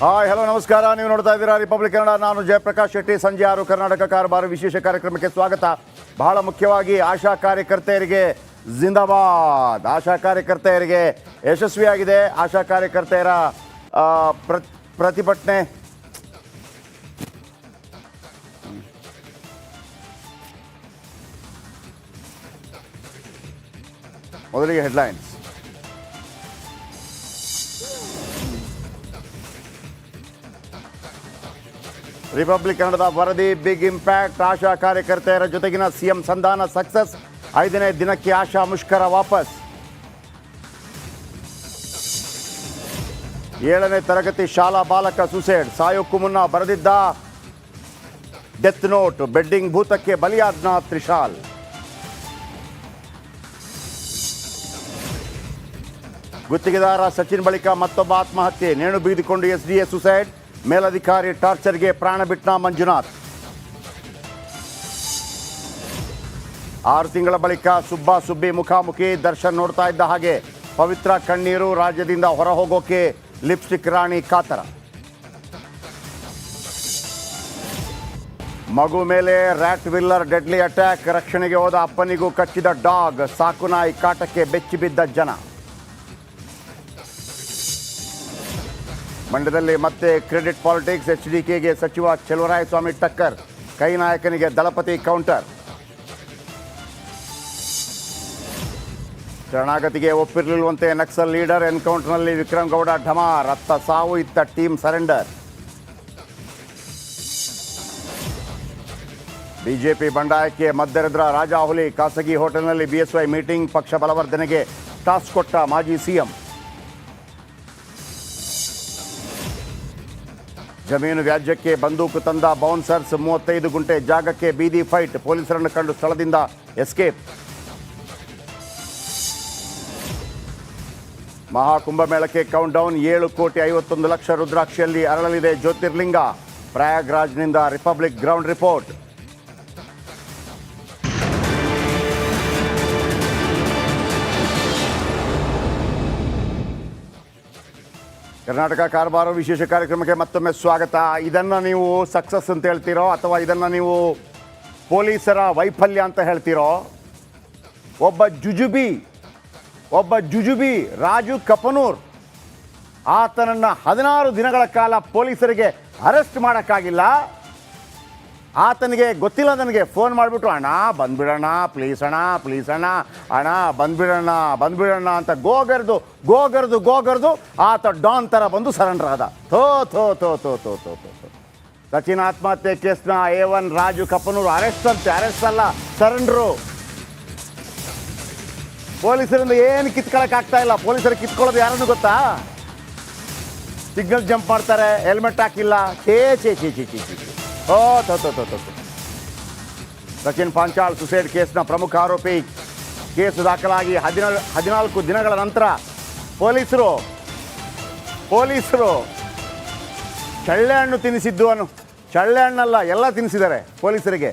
Hi, hello, ನಮಸ್ಕಾರ. ನೀವು ನೋಡ್ತಾ ಇದ್ದೀರಾ ರಿಪಬ್ಲಿಕ್ ಕನ್ನಡ ನಾನು ಜಯಪ್ರಕಾಶ್ ಶೆಟ್ಟಿ. ಸಂಜೆ ಆರು ಕರ್ನಾಟಕ ಕಾರಬಾರ ವಿಶೇಷ ಕಾರ್ಯಕ್ರಮಕ್ಕೆ ಸ್ವಾಗತ. ಬಹಳ ಮುಖ್ಯವಾಗಿ ಆಶಾ ಕಾರ್ಯಕರ್ತೆಯರಿಗೆ ಜಿಂದಾಬಾದ್. ಆಶಾ ಕಾರ್ಯಕರ್ತೆಯರಿಗೆ ಯಶಸ್ವಿಯಾಗಿದೆ. ಆಶಾ ಕಾರ್ಯಕರ್ತೆಯರ ಪ್ರತಿಭಟನೆ. ಮೊದಲಿಗೆ ಹೆಡ್ಲೈನ್ಸ್ ರಿಪಬ್ಲಿಕ್ ಕನ್ನಡದ ವರದಿ, ಬಿಗ್ ಇಂಪ್ಯಾಕ್ಟ್, ಆಶಾ ಕಾರ್ಯಕರ್ತೆಯರ ಜೊತೆಗಿನ ಸಿಎಂ ಸಂಧಾನ ಸಕ್ಸಸ್, ಐದನೇ ದಿನಕ್ಕೆ ಆಶಾ ಮುಷ್ಕರ ವಾಪಸ್. ಏಳನೇ ತರಗತಿ ಶಾಲಾ ಬಾಲಕ ಸುಸೈಡ್, ಸಾಯೋಕ್ಕೂ ಮುನ್ನ ಬರೆದಿದ್ದ ಡೆತ್ ನೋಟ್, ಬೆಡ್ಡಿಂಗ್ ಭೂತಕ್ಕೆ ಬಲಿಯಾದ್ನ ತ್ರಿಶಾಲ್. ಗುತ್ತಿಗೆದಾರ ಸಚಿನ್ ಬಳಿಕ ಮತ್ತೊಬ್ಬ ಆತ್ಮಹತ್ಯೆ, ನೇಣು ಬಿಗಿದುಕೊಂಡು ಎಸ್ ಡಿ ಎ ಸುಸೈಡ್ ಮೇಲಧಿಕಾರಿ ಟಾರ್ಚರ್ಗೆ ಪ್ರಾಣ ಬಿಟ್ಟ ಮಂಜುನಾಥ್. ಆರು ತಿಂಗಳ ಬಳಿಕ ಸುಬ್ಬ ಸುಬ್ಬಿ ಮುಖಾಮುಖಿ ದರ್ಶನ್ ನೋಡ್ತಾ ಇದ್ದ ಹಾಗೆ ಪವಿತ್ರ ಕಣ್ಣೀರು ರಾಜ್ಯದಿಂದ ಹೊರ ಹೋಗೋಕೆ ಲಿಪ್ಸ್ಟಿಕ್ ರಾಣಿ ಕಾತರ. ಮಗು ಮೇಲೆ ರ್ಯಾಟ್ ವಿಲ್ಲರ್ ಡೆಡ್ಲಿ ಅಟ್ಯಾಕ್, ರಕ್ಷಣೆಗೆ ಹೋದ ಅಪ್ಪನಿಗೂ ಕಚ್ಚಿದ ಡಾಗ್, ಸಾಕು ನಾಯಿ ಕಾಟಕ್ಕೆ ಬೆಚ್ಚಿಬಿದ್ದ ಜನ. ಮಂಡ್ಯದಲ್ಲಿ ಮತ್ತೆ ಕ್ರೆಡಿಟ್ ಪಾಲಿಟಿಕ್ಸ್ ಎಚ್ ಡಿ ಕೆಗೆ ಸಚಿವ ಚೆಲುವರಾಯಸ್ವಾಮಿ ಟಕ್ಕರ್, ಕೈ ನಾಯಕನಿಗೆ ದಳಪತಿ ಕೌಂಟರ್. ಶರಣಾಗತಿಗೆ ಒಪ್ಪಿರಲಿಲ್ಲವಂತೆ ನಕ್ಸಲ್ ಲೀಡರ್ ಎನ್ಕೌಂಟರ್ನಲ್ಲಿ ವಿಕ್ರಮ್ ಗೌಡ ಢಮಾರ್ ಅತ್ತ ಸಾವು ಇತ್ತ ಟೀಮ್ ಸರೆಂಡರ್. ಬಿಜೆಪಿ ಬಂಡಾಯಕ್ಕೆ ಮದ್ದೆರೆದ್ರ ರಾಜಾಹುಲಿ ಖಾಸಗಿ ಹೋಟೆಲ್ನಲ್ಲಿ ಬಿಎಸ್ವೈ ಮೀಟಿಂಗ್, ಪಕ್ಷ ಬಲವರ್ಧನೆಗೆ ಟಾಸ್ ಕೊಟ್ಟ ಮಾಜಿ ಸಿಎಂ. ಜಮೀನು ವ್ಯಾಜ್ಯಕ್ಕೆ ಬಂದೂಕು ತಂದ ಬೌನ್ಸರ್ಸ್ ಮೂವತ್ತೈದು ಗುಂಟೆ ಜಾಗಕ್ಕೆ ಬೀದಿ ಫೈಟ್. ಪೊಲೀಸರನ್ನು ಕಂಡು ಸ್ಥಳದಿಂದ ಎಸ್ಕೇಪ್. ಮಹಾಕುಂಭಮೇಳಕ್ಕೆ ಕೌಂಟ್ ಡೌನ್ ಏಳು ಕೋಟಿ ಐವತ್ತೊಂದು ಲಕ್ಷ ರುದ್ರಾಕ್ಷಿಯಲ್ಲಿ ಅರಳಲಿದೆ ಜ್ಯೋತಿರ್ಲಿಂಗ. ಪ್ರಯಾಗ್ರಾಜ್ನಿಂದ ರಿಪಬ್ಲಿಕ್ ಗ್ರೌಂಡ್ ರಿಪೋರ್ಟ್. ಕರ್ನಾಟಕ ಕಾರಬಾರ ವಿಶೇಷ ಕಾರ್ಯಕ್ರಮಕ್ಕೆ ಮತ್ತೊಮ್ಮೆ ಸ್ವಾಗತ. ಇದನ್ನು ನೀವು ಸಕ್ಸಸ್ ಅಂತ ಹೇಳ್ತೀರೋ ಅಥವಾ ಇದನ್ನು ನೀವು ಪೊಲೀಸರ ವೈಫಲ್ಯ ಅಂತ ಹೇಳ್ತೀರೋ, ಒಬ್ಬ ಜುಜುಬಿ ಒಬ್ಬ ಜುಜುಬಿ ರಾಜು ಕಪನೂರ್ ಆತನನ್ನು ಹದಿನಾರು ದಿನಗಳ ಕಾಲ ಪೊಲೀಸರಿಗೆ ಅರೆಸ್ಟ್ ಮಾಡೋಕ್ಕಾಗಿಲ್ಲ. ಆತನಿಗೆ ಗೊತ್ತಿಲ್ಲ ನನಗೆ. ಫೋನ್ ಮಾಡಿಬಿಟ್ಟು ಅಣ್ಣ ಬಂದ್ಬಿಡೋಣ ಪ್ಲೀಸ್ ಅಣ್ಣ ಪ್ಲೀಸ್ ಅಣ್ಣ ಅಣ್ಣ ಬಂದ್ಬಿಡೋಣ ಬಂದ್ಬಿಡೋಣ ಅಂತ ಗೋಗರ್ದು ಗೋಗರ್ದು ಗೋಗರ್ದು ಆತ ಡಾನ್ ಥರ ಬಂದು ಸರೆಂಡರ್ ಆದ. ಥೋ ಥೋ ಥೋ ಥೋ ಥೋ ಥೋ ಥೋ ಥೋ. ಸಚಿನ್ ಆತ್ಮಹತ್ಯೆ ಕೇಸ್ನ A one Raju Kappanur arrest ಅಂತೆ ಅರೆಸ್ಟ್ ಅಲ್ಲ, ಸರೆಂಡ್ರು. ಪೊಲೀಸರಿಂದ ಏನು ಆಗ್ತಾ ಇಲ್ಲ, ಪೊಲೀಸರು ಕಿತ್ಕೊಳ್ಳೋದು ಯಾರನ್ನು ಗೊತ್ತಾ? ಸಿಗ್ನಲ್ ಜಂಪ್ ಮಾಡ್ತಾರೆ, ಹೆಲ್ಮೆಟ್ ಹಾಕಿಲ್ಲ ಚೇ ಚೇ ಚೇ ಚೇ ಚೇ ಚೇ. ಸಚಿನ್ ಪಾಂಚಾಲ್ ಸುಸೈಡ್ ಕೇಸ್ನ ಪ್ರಮುಖ ಆರೋಪಿ. ಕೇಸು ದಾಖಲಾಗಿ ಹದಿನಾಲ್, ಹದಿನಾಲ್ಕು ದಿನಗಳ ನಂತರ ಪೊಲೀಸರು ಪೊಲೀಸರು ಚಳ್ಳೆ ಹಣ್ಣು ತಿನ್ನಿಸಿದ್ದು ಅನ್ನು ಚಳ್ಳೆ ಹಣ್ಣಲ್ಲ ಎಲ್ಲ ತಿನ್ನಿಸಿದ್ದಾರೆ ಪೊಲೀಸರಿಗೆ.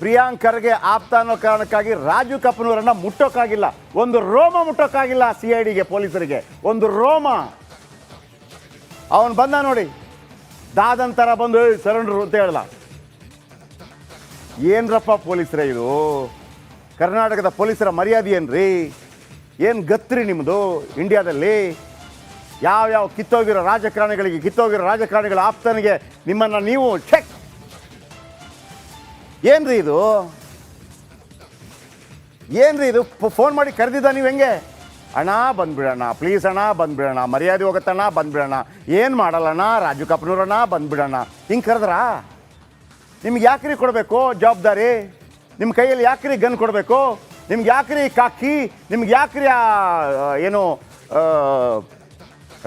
ಪ್ರಿಯಾಂಕರ್ಗೆ ಆಪ್ತ ಅನ್ನೋ ಕಾರಣಕ್ಕಾಗಿ ರಾಜು ಕಪ್ಪನೂರನ್ನ ಮುಟ್ಟೋಕ್ಕಾಗಿಲ್ಲ ಒಂದು ರೋಮ ಮುಟ್ಟೋಕ್ಕಾಗಿಲ್ಲ ಸಿ ಐ ಡಿಗೆ ಪೊಲೀಸರಿಗೆ. ಒಂದು ರೋಮ. ಅವನು ಬಂದ ನೋಡಿ. ದಾದಂತರ ಬಂದು "ಏಯ್, ಸರೆಂಡ್ರು ಅಂತ ಹೇಳಲ್ಲ. ಏನ್ರಪ್ಪ ಪೊಲೀಸರೇ ಇದು? ಕರ್ನಾಟಕದ ಪೊಲೀಸರ ಮರ್ಯಾದೆ ಏನ್ರಿ? ಏನು ಗತ್ರಿ ನಿಮ್ಮದು ಇಂಡಿಯಾದಲ್ಲಿ? ಯಾವ ಯಾವ ಕಿತ್ತೋಗಿರೋ ರಾಜಕಾರಣಿಗಳಿಗೆ ಕಿತ್ತೋಗಿರೋ ರಾಜಕಾರಣಿಗಳ ಆಪ್ತನಿಗೆ ನಿಮ್ಮನ್ನು ನೀವು ಚೆಕ್ ಏನ್ರಿ ಇದು? ಏನ್ರಿ ಇದು? ಫೋನ್ ಮಾಡಿ ಕರೆದಿದ್ದ ನೀವು ಹೆಂಗೆ? ಅಣ್ಣ ಬಂದ್ಬಿಡೋಣ ಪ್ಲೀಸ್ ಅಣ್ಣ ಬಂದ್ಬಿಡೋಣ, ಮರ್ಯಾದೆ ಹೋಗುತ್ತಣ್ಣ ಬಂದ್ಬಿಡೋಣ. ಏನು ಮಾಡಲ್ಲಣ್ಣ ರಾಜು ಕಪ್ನೂರಣ್ಣ ಬಂದ್ಬಿಡೋಣ. ಹಿಂಗೆ ಕರೆದ್ರಾ? ನಿಮ್ಗೆ ಯಾಕ್ರಿ ಕೊಡಬೇಕು ಜವಾಬ್ದಾರಿ? ನಿಮ್ಮ ಕೈಯಲ್ಲಿ ಯಾಕ್ರಿ ಗನ್ ಕೊಡಬೇಕು? ನಿಮ್ಗೆ ಯಾಕ್ರಿ ಕಾಕಿ? ನಿಮ್ಗೆ ಯಾಕ್ರಿ ಆ ಏನು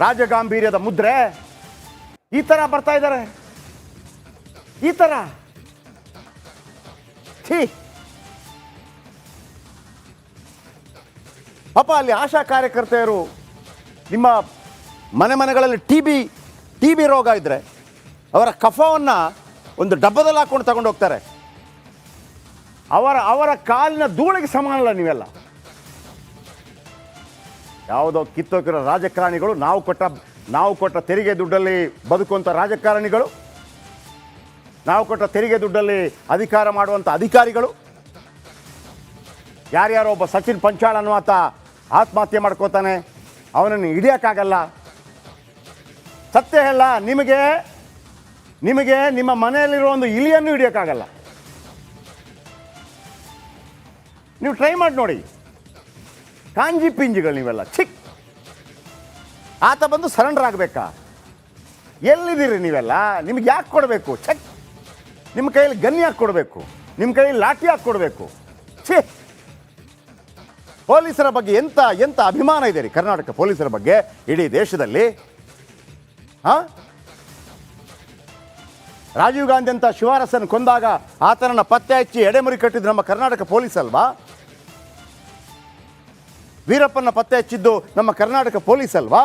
ರಾಜಗಾಂಭೀರ್ಯದ ಮುದ್ರೆ? ಈ ಥರ ಬರ್ತಾ ಇದ್ದಾರೆ. ಈ ಥರ ಛೀ. ಪಾಪ ಅಲ್ಲಿ ಆಶಾ ಕಾರ್ಯಕರ್ತೆಯರು ನಿಮ್ಮ ಮನೆ ಮನೆಗಳಲ್ಲಿ ಟಿ ಬಿ ಟಿ ಬಿ ರೋಗ ಇದ್ದರೆ ಅವರ ಕಫವನ್ನು ಒಂದು ಡಬ್ಬದಲ್ಲಿ ಹಾಕೊಂಡು ತಗೊಂಡು ಹೋಗ್ತಾರೆ. ಅವರ ಅವರ ಕಾಲಿನ ಧೂಳಿಗೆ ಸಮಾನಲ್ಲ ನೀವೆಲ್ಲ. ಯಾವುದೋ ಕಿತ್ತೋಕಿರೋ ರಾಜಕಾರಣಿಗಳು, ನಾವು ಕೊಟ್ಟ ನಾವು ಕೊಟ್ಟ ತೆರಿಗೆ ದುಡ್ಡಲ್ಲಿ ಬದುಕುವಂಥ ರಾಜಕಾರಣಿಗಳು, ನಾವು ಕೊಟ್ಟ ತೆರಿಗೆ ದುಡ್ಡಲ್ಲಿ ಅಧಿಕಾರ ಮಾಡುವಂಥ ಅಧಿಕಾರಿಗಳು ಯಾರ್ಯಾರೋ ಒಬ್ಬ ಸಚಿನ್ ಪಂಚಾಳ ಅನ್ನುವಾತ ಆತ್ಮಹತ್ಯೆ ಮಾಡ್ಕೋತಾನೆ. ಅವನನ್ನು ಹಿಡಿಯೋಕ್ಕಾಗಲ್ಲ. ಸತ್ಯ ಹೇಳ ನಿಮಗೆ ನಿಮಗೆ ನಿಮ್ಮ ಮನೆಯಲ್ಲಿರೋ ಒಂದು ಇಲಿಯನ್ನು ಹಿಡಿಯೋಕ್ಕಾಗಲ್ಲ. ನೀವು ಟ್ರೈ ಮಾಡಿ ನೋಡಿ. ಕಾಂಜಿ ಪಿಂಜಿಗಳು ನೀವೆಲ್ಲ ಚಿಕ್ ಆತ ಬಂದು ಸರೆಂಡರ್ ಆಗಬೇಕಾ? ಎಲ್ಲಿದ್ದೀರಿ ನೀವೆಲ್ಲ? ನಿಮ್ಗೆ ಯಾಕೆ ಕೊಡಬೇಕು? ಚೆಕ್ ನಿಮ್ಮ ಕೈಯಲ್ಲಿ ಗನ್ನಿ ಹಾಕಿ ಕೊಡಬೇಕು. ನಿಮ್ಮ ಕೈಯಲ್ಲಿ ಲಾಠಿ ಹಾಕಿ ಕೊಡಬೇಕು. ಛೇ! ಪೊಲೀಸರ ಬಗ್ಗೆ ಎಂತ ಎಂತ ಅಭಿಮಾನ ಇದೆ ರೀ ಕರ್ನಾಟಕ ಪೊಲೀಸರ ಬಗ್ಗೆ? ಇಡೀ ದೇಶದಲ್ಲಿ? ಹಾ? ರಾಜೀವ್ ಗಾಂಧಿ ಅಂತ ಶಿವಾರಸನ್ ಕೊಂದಾಗ ಆತನನ್ನ ಪತ್ತೆ ಹಚ್ಚಿ ಎಡೆಮುರಿ ಕಟ್ಟಿದ್ದು ನಮ್ಮ ಕರ್ನಾಟಕ ಪೊಲೀಸ್ ಅಲ್ವಾ? ವೀರಪ್ಪನ ಪತ್ತೆ ಹಚ್ಚಿದ್ದು ನಮ್ಮ ಕರ್ನಾಟಕ ಪೊಲೀಸ್ ಅಲ್ವಾ?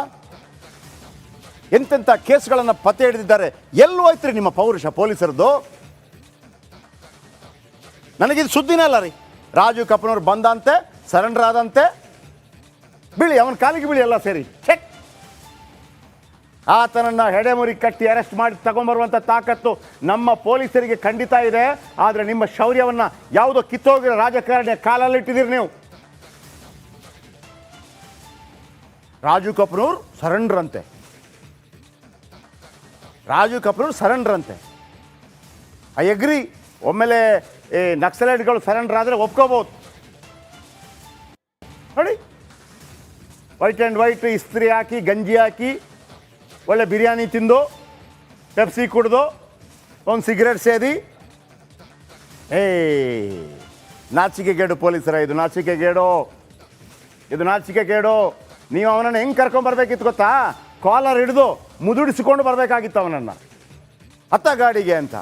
ಎಂತೆಂಥ ಕೇಸ್ಗಳನ್ನು ಪತ್ತೆ ಹಿಡಿದಿದ್ದಾರೆ? ಎಲ್ಲೂ ರೀ ನಿಮ್ಮ ಪೌರುಷ ಪೊಲೀಸರದ್ದು? ನನಗಿದು ಸುದ್ದಿನೇ ಅಲ್ಲ ರೀ. ರಾಜು ಕಪ್ಪನವ್ರು ಬಂದಂತೆ ಸರೆಂಡರ್ ಆದಂತೆ ಬಿಳಿ, ಅವನ ಕಾಲಿಗೆ ಬಿಳಿ ಎಲ್ಲ ಸೇರಿ. ಚೆಕ್ ಆತನನ್ನ ಹೆಡೆಮುರಿ ಕಟ್ಟಿ ಅರೆಸ್ಟ್ ಮಾಡಿ ತಗೊಂಬರುವಂಥ ತಾಕತ್ತು ನಮ್ಮ ಪೊಲೀಸರಿಗೆ ಖಂಡಿತ ಇದೆ. ಆದರೆ ನಿಮ್ಮ ಶೌರ್ಯವನ್ನ ಯಾವುದೋ ಕಿತ್ತೋಗಿರೋ ರಾಜಕಾರಣಿಯ ಕಾಲಲ್ಲಿಟ್ಟಿದ್ದೀರಿ ನೀವು. ರಾಜು ಕಪ್ನೂರ್ ಸರೆಂಡರ್ ಅಂತೆ. ರಾಜು ಕಪ್ನೂರ್ ಸರೆಂಡರ್ ಅಂತೆ. ಐ ಅಗ್ರಿ ಒಮ್ಮೆಲೆ ಈ ನಕ್ಸಲೈಟ್ಗಳು ಸರೆಂಡರ್ ಆದರೆ ಒಪ್ಕೋಬೋದು. ವೈಟ್ ಆ್ಯಂಡ್ ವೈಟ್, ಇಸ್ತ್ರಿ ಹಾಕಿ, ಗಂಜಿ ಹಾಕಿ, ಒಳ್ಳೆ ಬಿರಿಯಾನಿ ತಿಂದು, ಪೆಪ್ಸಿ ಕುಡ್ದು, ಒಂದು ಸಿಗರೇಟ್ ಸೇದಿ. ಏ ನಾಚಿಕೆಗೇಡು ಪೊಲೀಸರ, ಇದು ನಾಚಿಕೆಗೇಡು. ಇದು ನಾಚಿಕೆಗೇಡು. ನೀವು ಅವನನ್ನು ಹೆಂಗೆ ಕರ್ಕೊಂಬರ್ಬೇಕಿತ್ತು ಗೊತ್ತಾ? ಕಾಲರ್ ಹಿಡಿದು ಮುದುಡಿಸಿಕೊಂಡು ಬರಬೇಕಾಗಿತ್ತು ಅವನನ್ನು. ಹತ್ತ ಗಾಡಿಗೆ ಅಂತ.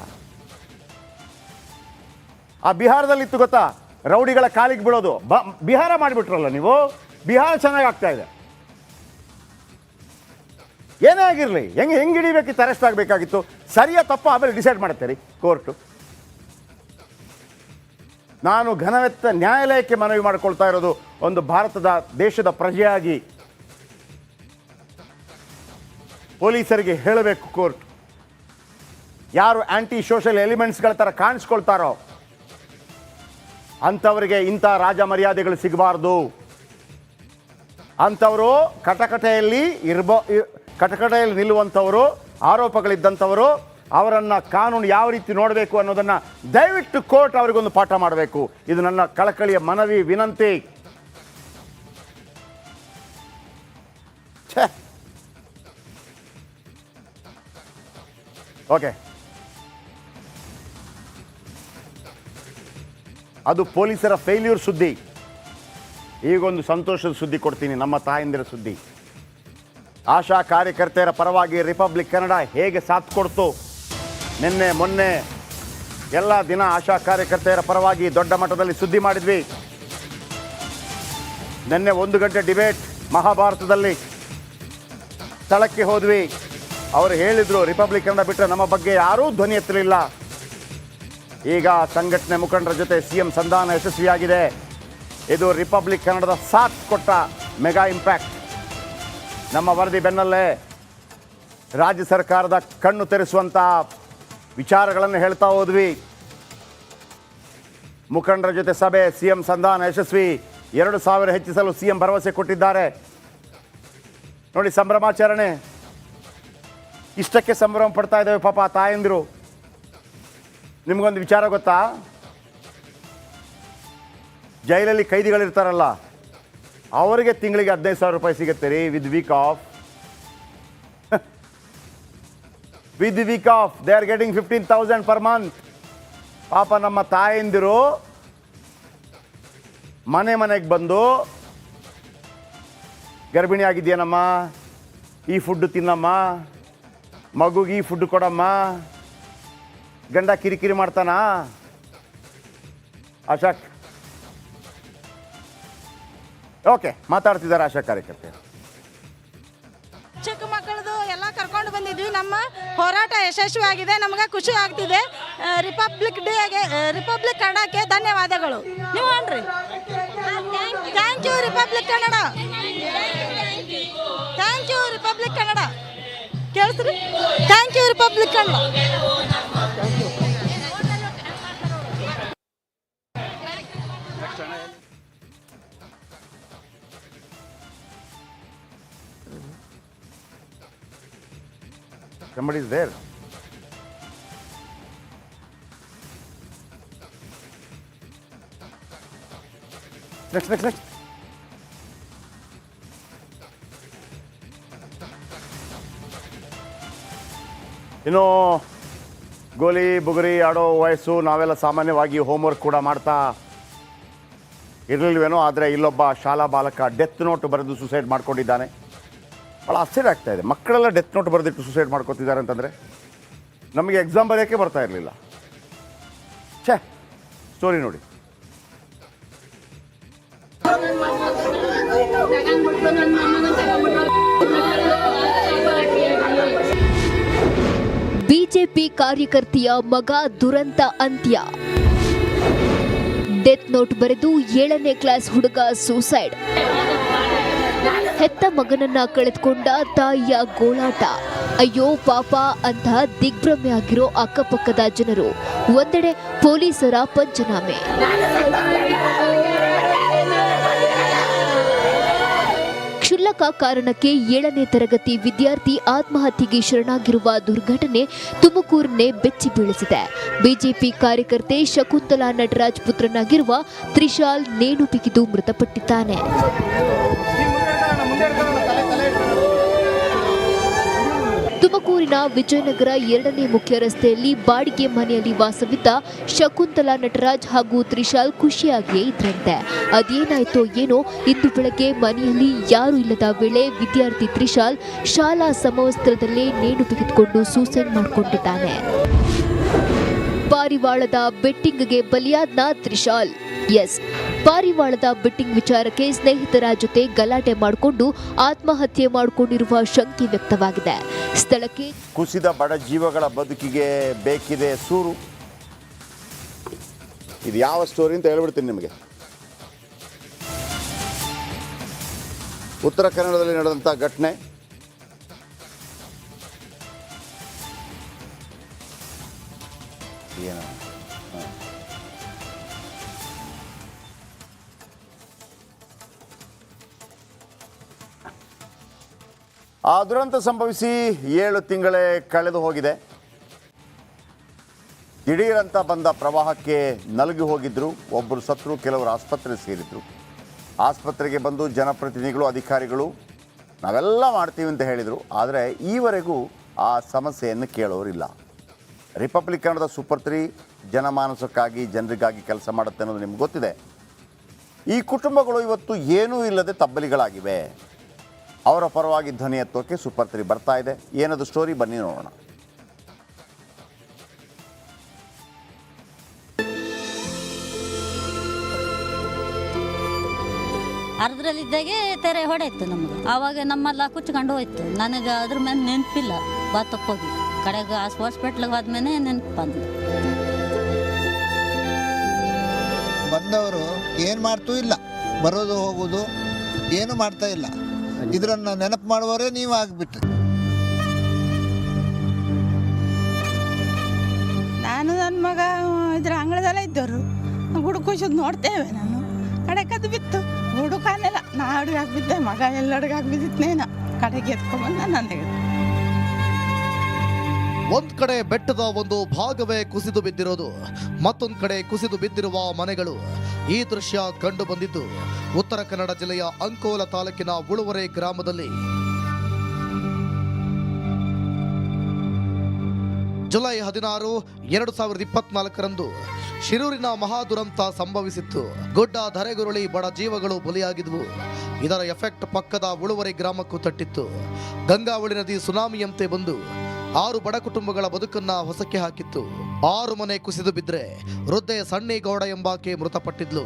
ಆ ಬಿಹಾರದಲ್ಲಿತ್ತು ಗೊತ್ತಾ? ರೌಡಿಗಳ ಕಾಲಿಗೆ ಬೀಳೋದು. ಬ, ಬಿಹಾರ ಮಾಡಿಬಿಟ್ರಲ್ಲ ನೀವು? ಬಿಹಾರ ಚೆನ್ನಾಗಿ ಆಗ್ತಾ ಇದೆ. ಏನೇ ಆಗಿರಲಿ, ಹೆಂಗೆ ಹೆಂಗೆ ಹಿಡಿಬೇಕಿತ್ತು ಅರೆಸ್ಟ್ ಆಗಬೇಕಾಗಿತ್ತು? ಸರಿಯ ತಪ್ಪ ಆಮೇಲೆ ಡಿಸೈಡ್ ಮಾಡುತ್ತೆ ರೀ, ಕೋರ್ಟು. ನಾನು ಘನವೆತ್ತ ನ್ಯಾಯಾಲಯಕ್ಕೆ ಮನವಿ ಮಾಡಿಕೊಳ್ತಾ ಇರೋದು ಒಂದು ಭಾರತದ ದೇಶದ ಪ್ರಜೆಯಾಗಿ. ಪೊಲೀಸರಿಗೆ ಹೇಳಬೇಕು ಕೋರ್ಟ್. ಯಾರು ಆಂಟಿ ಸೋಷಲ್ ಎಲಿಮೆಂಟ್ಸ್ಗಳ ಥರ ಕಾಣಿಸ್ಕೊಳ್ತಾರೋ, ಅಂಥವರಿಗೆ ಇಂಥ ರಾಜ ಮರ್ಯಾದೆಗಳು ಸಿಗಬಾರ್ದು. ಅಂಥವರು ಕಟಕಟೆಯಲ್ಲಿ ಇರ್ಬೋ ಕಟಕಟೆಯಲ್ಲಿ ನಿಲ್ಲುವಂಥವರು, ಆರೋಪಗಳಿದ್ದಂಥವರು, ಅವರನ್ನು ಕಾನೂನು ಯಾವ ರೀತಿ ನೋಡಬೇಕು ಅನ್ನೋದನ್ನು ದಯವಿಟ್ಟು ಕೋರ್ಟ್ ಅವರಿಗೊಂದು ಪಾಠ ಮಾಡಬೇಕು. ಇದು ನನ್ನ ಕಳಕಳಿಯ ಮನವಿ, ವಿನಂತಿ. ಓಕೆ. ಅದು ಪೊಲೀಸರ ಫೇಲ್ಯೂರ್ ಸುದ್ದಿ. ಈಗೊಂದು ಸಂತೋಷದ ಸುದ್ದಿ ಕೊಡ್ತೀನಿ, ನಮ್ಮ ತಾಯಂದಿರ ಸುದ್ದಿ. ಆಶಾ ಕಾರ್ಯಕರ್ತೆಯರ ಪರವಾಗಿ ರಿಪಬ್ಲಿಕ್ ಕನ್ನಡ ಹೇಗೆ ಸಾಥ್ ಕೊಡ್ತು? ನಿನ್ನೆ, ಮೊನ್ನೆ, ಎಲ್ಲ ದಿನ ಆಶಾ ಕಾರ್ಯಕರ್ತೆಯರ ಪರವಾಗಿ ದೊಡ್ಡ ಮಟ್ಟದಲ್ಲಿ ಸುದ್ದಿ ಮಾಡಿದ್ವಿ. ನಿನ್ನೆ ಒಂದು ಗಂಟೆ ಡಿಬೇಟ್ ಮಹಾಭಾರತದಲ್ಲಿ ಸ್ಥಳಕ್ಕೆ ಹೋದ್ವಿ. ಅವರು ಹೇಳಿದ್ರು, ರಿಪಬ್ಲಿಕ್ ಕನ್ನಡ ಬಿಟ್ಟರೆ ನಮ್ಮ ಬಗ್ಗೆ ಯಾರೂ ಧ್ವನಿ ಎತ್ತಲಿಲ್ಲ. ಈಗ ಸಂಘಟನೆ ಮುಖಂಡರ ಜೊತೆ ಸಿ ಎಂ ಸಂಧಾನ ಯಶಸ್ವಿಯಾಗಿದೆ. ಇದು ರಿಪಬ್ಲಿಕ್ ಕನ್ನಡದ ಸಾಥ್ ಕೊಟ್ಟ ಮೆಗಾ ಇಂಪ್ಯಾಕ್ಟ್. ನಮ್ಮ ವರದಿ ಬೆನ್ನಲ್ಲೇ ರಾಜ್ಯ ಸರ್ಕಾರದ ಕಣ್ಣು ತೆರೆಸುವಂಥ ವಿಚಾರಗಳನ್ನು ಹೇಳ್ತಾ ಹೋದ್ವಿ. ಮುಖಂಡರ ಜೊತೆ ಸಭೆ ಸಿ ಎಂ ಸಂಧಾನ ಯಶಸ್ವಿ, ಎರಡು ಸಾವಿರ ಹೆಚ್ಚಿಸಲು ಸಿ ಎಂ ಭರವಸೆ ಕೊಟ್ಟಿದ್ದಾರೆ. ನೋಡಿ, ಸಂಭ್ರಮಾಚರಣೆ. ಇಷ್ಟಕ್ಕೆ ಸಂಭ್ರಮ ಪಡ್ತಾ ಇದ್ದಾವೆ ಪಾಪ ತಾಯಂದಿರು. ನಿಮಗೊಂದು ವಿಚಾರ ಗೊತ್ತಾ? ಜೈಲಲ್ಲಿ ಕೈದಿಗಳಿರ್ತಾರಲ್ಲ ಅವರಿಗೆ ತಿಂಗಳಿಗೆ ಹದಿನೈದು ಸಾವಿರ ರೂಪಾಯಿ ಸಿಗುತ್ತೆ ರೀ with week off with week off they are getting fifteen thousand per month ಪಾಪ ನಮ್ಮ ತಾಯಂದಿರು ಮನೆ ಮನೆಗೆ ಬಂದು, ಗರ್ಭಿಣಿ ಆಗಿದೆಯೇನಮ್ಮ? ಈ ಫುಡ್ ತಿನ್ನಮ್ಮ. ಮಗುಗೆ ಈ ಫುಡ್ ಕೊಡಮ್ಮ. ಗಂಡ ಕಿರಿಕಿರಿ ಮಾಡ್ತಾನಾ? ಅಶಾಕ್ ಓಕೆ, ಮಾತಾಡ್ತಿದ್ದಾರೆ ಆಶಾ ಕಾರ್ಯಕರ್ತೆ. ಚಿಕ್ಕ ಮಕ್ಕಳದು ಎಲ್ಲ ಕರ್ಕೊಂಡು ಬಂದಿದ್ವಿ. ನಮ್ಮ ಹೋರಾಟ ಯಶಸ್ವಿಯಾಗಿದೆ, ನಮಗೆ ಖುಷಿ ಆಗ್ತಿದೆ. ರಿಪಬ್ಲಿಕ್ ಡೇಗೆ ರಿಪಬ್ಲಿಕ್ ಕನ್ನಡಕ್ಕೆ ಧನ್ಯವಾದಗಳು. ನೀವು ಅನ್ರಿ. Thank you Republic Kannada thank you Republic Kannada ಕೇಳ್ತೀರಿ thank you Republic Kannada Somebody is there. Next, next, next. ಇನ್ನು ಗೋಲಿ ಬುಗುರಿ ಆಡೋ ವಯಸ್ಸು ನಾವೆಲ್ಲ ಸಾಮಾನ್ಯವಾಗಿ ಹೋಮ್ವರ್ಕ್ ಕೂಡ ಮಾಡ್ತಾ ಇರಲಿಲ್ವೇನೋ ಆದರೆ ಇಲ್ಲೊಬ್ಬ ಶಾಲಾ ಬಾಲಕ ಡೆತ್ ನೋಟ್ ಬರೆದು ಸುಸೈಡ್ ಮಾಡ್ಕೊಂಡಿದ್ದಾನೆ ಭಾಳ ಆಶ್ಚರ್ಯ ಆಗ್ತಾ ಇದೆ. ಮಕ್ಕಳೆಲ್ಲ ಡೆತ್ ನೋಟ್ ಬರೆದಿಟ್ಟು ಸುಸೈಡ್ ಮಾಡ್ಕೋತಿದ್ದಾರೆ ಅಂತಂದರೆ ನಮಗೆ ಎಕ್ಸಾಮ್ ಬರೆಯೋಕ್ಕೆ ಬರ್ತಾ ಇರಲಿಲ್ಲ. ಛೇ ಸ್ಟೋರಿ ನೋಡಿ. ಬಿಜೆಪಿ ಕಾರ್ಯಕರ್ತೆಯ ಮಗ ದುರಂತ ಅಂತ್ಯ. ಡೆತ್ ನೋಟ್ ಬರೆದು ಏಳನೇ ಕ್ಲಾಸ್ ಹುಡುಗ ಸೂಸೈಡ್ ಹೆತ್ತ ಮಗನನ್ನ ಕಳೆದುಕೊಂಡ ತಾಯಿಯ ಗೋಳಾಟ. ಅಯ್ಯೋ ಪಾಪ ಅಂತ ದಿಗ್ಭ್ರಮೆ ಆಗಿರೋ ಅಕ್ಕಪಕ್ಕದ ಜನರು. ಒಂದೆಡೆ ಪೊಲೀಸರ ಪಂಚನಾಮೆ. ಕ್ಷುಲ್ಲಕ ಕಾರಣಕ್ಕೆ ಏಳನೇ ತರಗತಿ ವಿದ್ಯಾರ್ಥಿ ಆತ್ಮಹತ್ಯೆಗೆ ಶರಣಾಗಿರುವ ದುರ್ಘಟನೆ ತುಮಕೂರನ್ನೇ ಬೆಚ್ಚಿ ಬೀಳಿಸಿದೆ. ಬಿಜೆಪಿ ಕಾರ್ಯಕರ್ತೆ ಶಕುಂತಲಾ ನಟರಾಜ್ ಪುತ್ರನಾಗಿರುವ ತ್ರಿಶಾಲ್ ನೇಣು ಬಿಗಿದು ಮೃತಪಟ್ಟಿದ್ದಾನೆ ತುಮಕೂರಿನ ವಿಜಯನಗರ ಎರಡನೇ ಮುಖ್ಯ ರಸ್ತೆಯಲ್ಲಿ ಬಾಡಿಗೆ ಮನೆಯಲ್ಲಿ ವಾಸವಿದ್ದ ಶಕುಂತಲಾ ನಟರಾಜ್ ಹಾಗೂ ತ್ರಿಶಾಲ್ ಖುಷಿಯಾಗಿಯೇ ಇದ್ರಂತೆ. ಅದೇನಾಯ್ತೋ ಏನೋ, ಇಂದು ಬೆಳಗ್ಗೆ ಮನೆಯಲ್ಲಿ ಯಾರೂ ಇಲ್ಲದ ವೇಳೆ ವಿದ್ಯಾರ್ಥಿ ತ್ರಿಶಾಲ್ ಶಾಲಾ ಸಮವಸ್ತ್ರದಲ್ಲೇ ನೇಣು ಬಿಗಿದುಕೊಂಡು ಸೂಸೈಡ್ ಮಾಡಿಕೊಂಡಿದ್ದಾನೆ. ಪಾರಿವಾಳದ ಬೆಟ್ಟಿಂಗ್ಗೆ ಬಲಿಯಾದ್ನ ತ್ರಿಶಾಲ್. ಎಸ್, ಪಾರಿವಾಳದ ಬೆಟ್ಟಿಂಗ್ ವಿಚಾರಕ್ಕೆ ಸ್ನೇಹಿತರ ಜೊತೆ ಗಲಾಟೆ ಮಾಡಿಕೊಂಡು ಆತ್ಮಹತ್ಯೆ ಮಾಡಿಕೊಂಡಿರುವ ಶಂಕೆ ವ್ಯಕ್ತವಾಗಿದೆ. ಸ್ಥಳಕ್ಕೆ ಕುಸಿದ ಬಡ ಜೀವಗಳ ಬದುಕಿಗೆ ಬೇಕಿದೆ ಸೂರು. ಇದು ಯಾವ ಸ್ಟೋರಿ ಅಂತ ಹೇಳ್ಬಿಡ್ತೀನಿ ನಿಮಗೆ. ಉತ್ತರ ಕನ್ನಡದಲ್ಲಿ ನಡೆದಂಥ ಘಟನೆ. ಏನು. ಹಾಂ. ಆ ದುರಂತ ಸಂಭವಿಸಿ ಏಳು ತಿಂಗಳೇ ಕಳೆದು ಹೋಗಿದೆ. ದಿಢೀರಂತ ಬಂದ ಪ್ರವಾಹಕ್ಕೆ ನಲುಗಿ ಹೋಗಿದ್ರು ಒಬ್ಬರು ಸತ್ರು, ಕೆಲವರು ಆಸ್ಪತ್ರೆ ಸೇರಿದ್ರು. ಆಸ್ಪತ್ರೆಗೆ ಬಂದು ಜನಪ್ರತಿನಿಧಿಗಳು, ಅಧಿಕಾರಿಗಳು, ನಾವೆಲ್ಲ ಮಾಡ್ತೀವಿ ಅಂತ ಹೇಳಿದರು. ಆದರೆ ಈವರೆಗೂ ಆ ಸಮಸ್ಯೆಯನ್ನು ಕೇಳೋರಿಲ್ಲ. ರಿಪಬ್ಲಿಕ್ ಕನ್ನಡದ ಸೂಪರ್ ತ್ರೀ ಜನಮಾನಸಕ್ಕಾಗಿ ಜನರಿಗಾಗಿ ಕೆಲಸ ಮಾಡುತ್ತೆ ಅನ್ನೋದು ನಿಮ್ಗೆ ಗೊತ್ತಿದೆ. ಈ ಕುಟುಂಬಗಳು ಇವತ್ತು ಏನೂ ಇಲ್ಲದೆ ತಬ್ಬಲಿಗಳಾಗಿವೆ. ಅವರ ಪರವಾಗಿ ಧ್ವನಿ ಎತ್ತೋಕೆ ಸೂಪರ್ ತ್ರೀ ಬರ್ತಾ ಇದೆ. ಏನದು ಸ್ಟೋರಿ? ಬನ್ನಿ ನೋಡೋಣ. ಅರ್ಧರಲ್ಲಿದ್ದಾಗೆ ತೆರೆ ಹೊಡೆಯಿತು ನಮ್ಗೆ. ಆವಾಗ ನಮ್ಮೆಲ್ಲ ಕುಚ್ಕೊಂಡು ಹೋಯ್ತು. ನನಗೆ ಅದ್ರ ಮೇಲೆ ನೆನಪಿಲ್ಲ. ಬಾ ತಪ್ಪೋಗಿ. ಕಡೆಗೆ ಹಾಸ್ಪಿಟ್ಲಿಗೆ ಹೋದ್ಮೇಲೆ ನೆನಪು ಬಂದು ಬಂದವರು ಏನು ಮಾಡ್ತೂ ಇಲ್ಲ. ಬರೋದು ಹೋಗೋದು ಏನು ಮಾಡ್ತಾ ಇಲ್ಲ. ಇದರನ್ನು ನೆನಪು ಮಾಡುವವರೇ ನೀವು ಆಗಿಬಿಟ್ರಿ. ನಾನು ನನ್ನ ಮಗ ಇದ್ರ ಅಂಗಳದಲ್ಲೇ ಇದ್ದವರು. ಹುಡುಕಿಸೋದು ನೋಡ್ತೇವೆ ನಾನು. ಕಡೆ ಕದ್ದು ಬಿತ್ತು. ಹುಡುಕಾನೆಲ್ಲ ನಾ ಅಡುಗೆ ಬಿದ್ದೆ ಮಗ ಎಲ್ಲ ಅಡುಗೆ ಬಿದ್ದಿತ್ತೇನ ಕಡೆಗೆ ನಾನು ನನಗೆ ಒಂದ್ ಕಡೆ ಬೆಟ್ಟದ ಒಂದು ಭಾಗವೇ ಕುಸಿದು ಬಿದ್ದಿರೋದು, ಮತ್ತೊಂದ್ ಕಡೆ ಕುಸಿದು ಬಿದ್ದಿರುವ ಮನೆಗಳು. ಈ ದೃಶ್ಯ ಕಂಡು ಬಂದಿದ್ದು ಉತ್ತರ ಕನ್ನಡ ಜಿಲ್ಲೆಯ ಅಂಕೋಲ ತಾಲೂಕಿನ ಉಳುವರೆ ಗ್ರಾಮದಲ್ಲಿ. ಜುಲೈ ಹದಿನಾರು, ಎರಡು ಸಾವಿರದ ಇಪ್ಪತ್ನಾಲ್ಕರಂದು ಶಿರೂರಿನ ಮಹಾದುರಂತ ಸಂಭವಿಸಿತ್ತು. ಗುಡ್ಡ ಧರೆಗುರುಳಿ ಬಡ ಜೀವಗಳು ಬಲಿಯಾಗಿದ್ವು. ಇದರ ಎಫೆಕ್ಟ್ ಪಕ್ಕದ ಉಳುವರೆ ಗ್ರಾಮಕ್ಕೂ ತಟ್ಟಿತ್ತು. ಗಂಗಾವಳಿ ನದಿ ಸುನಾಮಿಯಂತೆ ಬಂದು ಆರು ಬಡ ಕುಟುಂಬಗಳ ಬದುಕನ್ನ ಹೊಸಕ್ಕೆ ಹಾಕಿತ್ತು. ಆರು ಮನೆ ಕುಸಿದು ಬಿದ್ರೆ ವೃದ್ಧೆ ಸಣ್ಣೇಗೌಡ ಎಂಬಾಕೆ ಮೃತಪಟ್ಟಿದ್ಲು.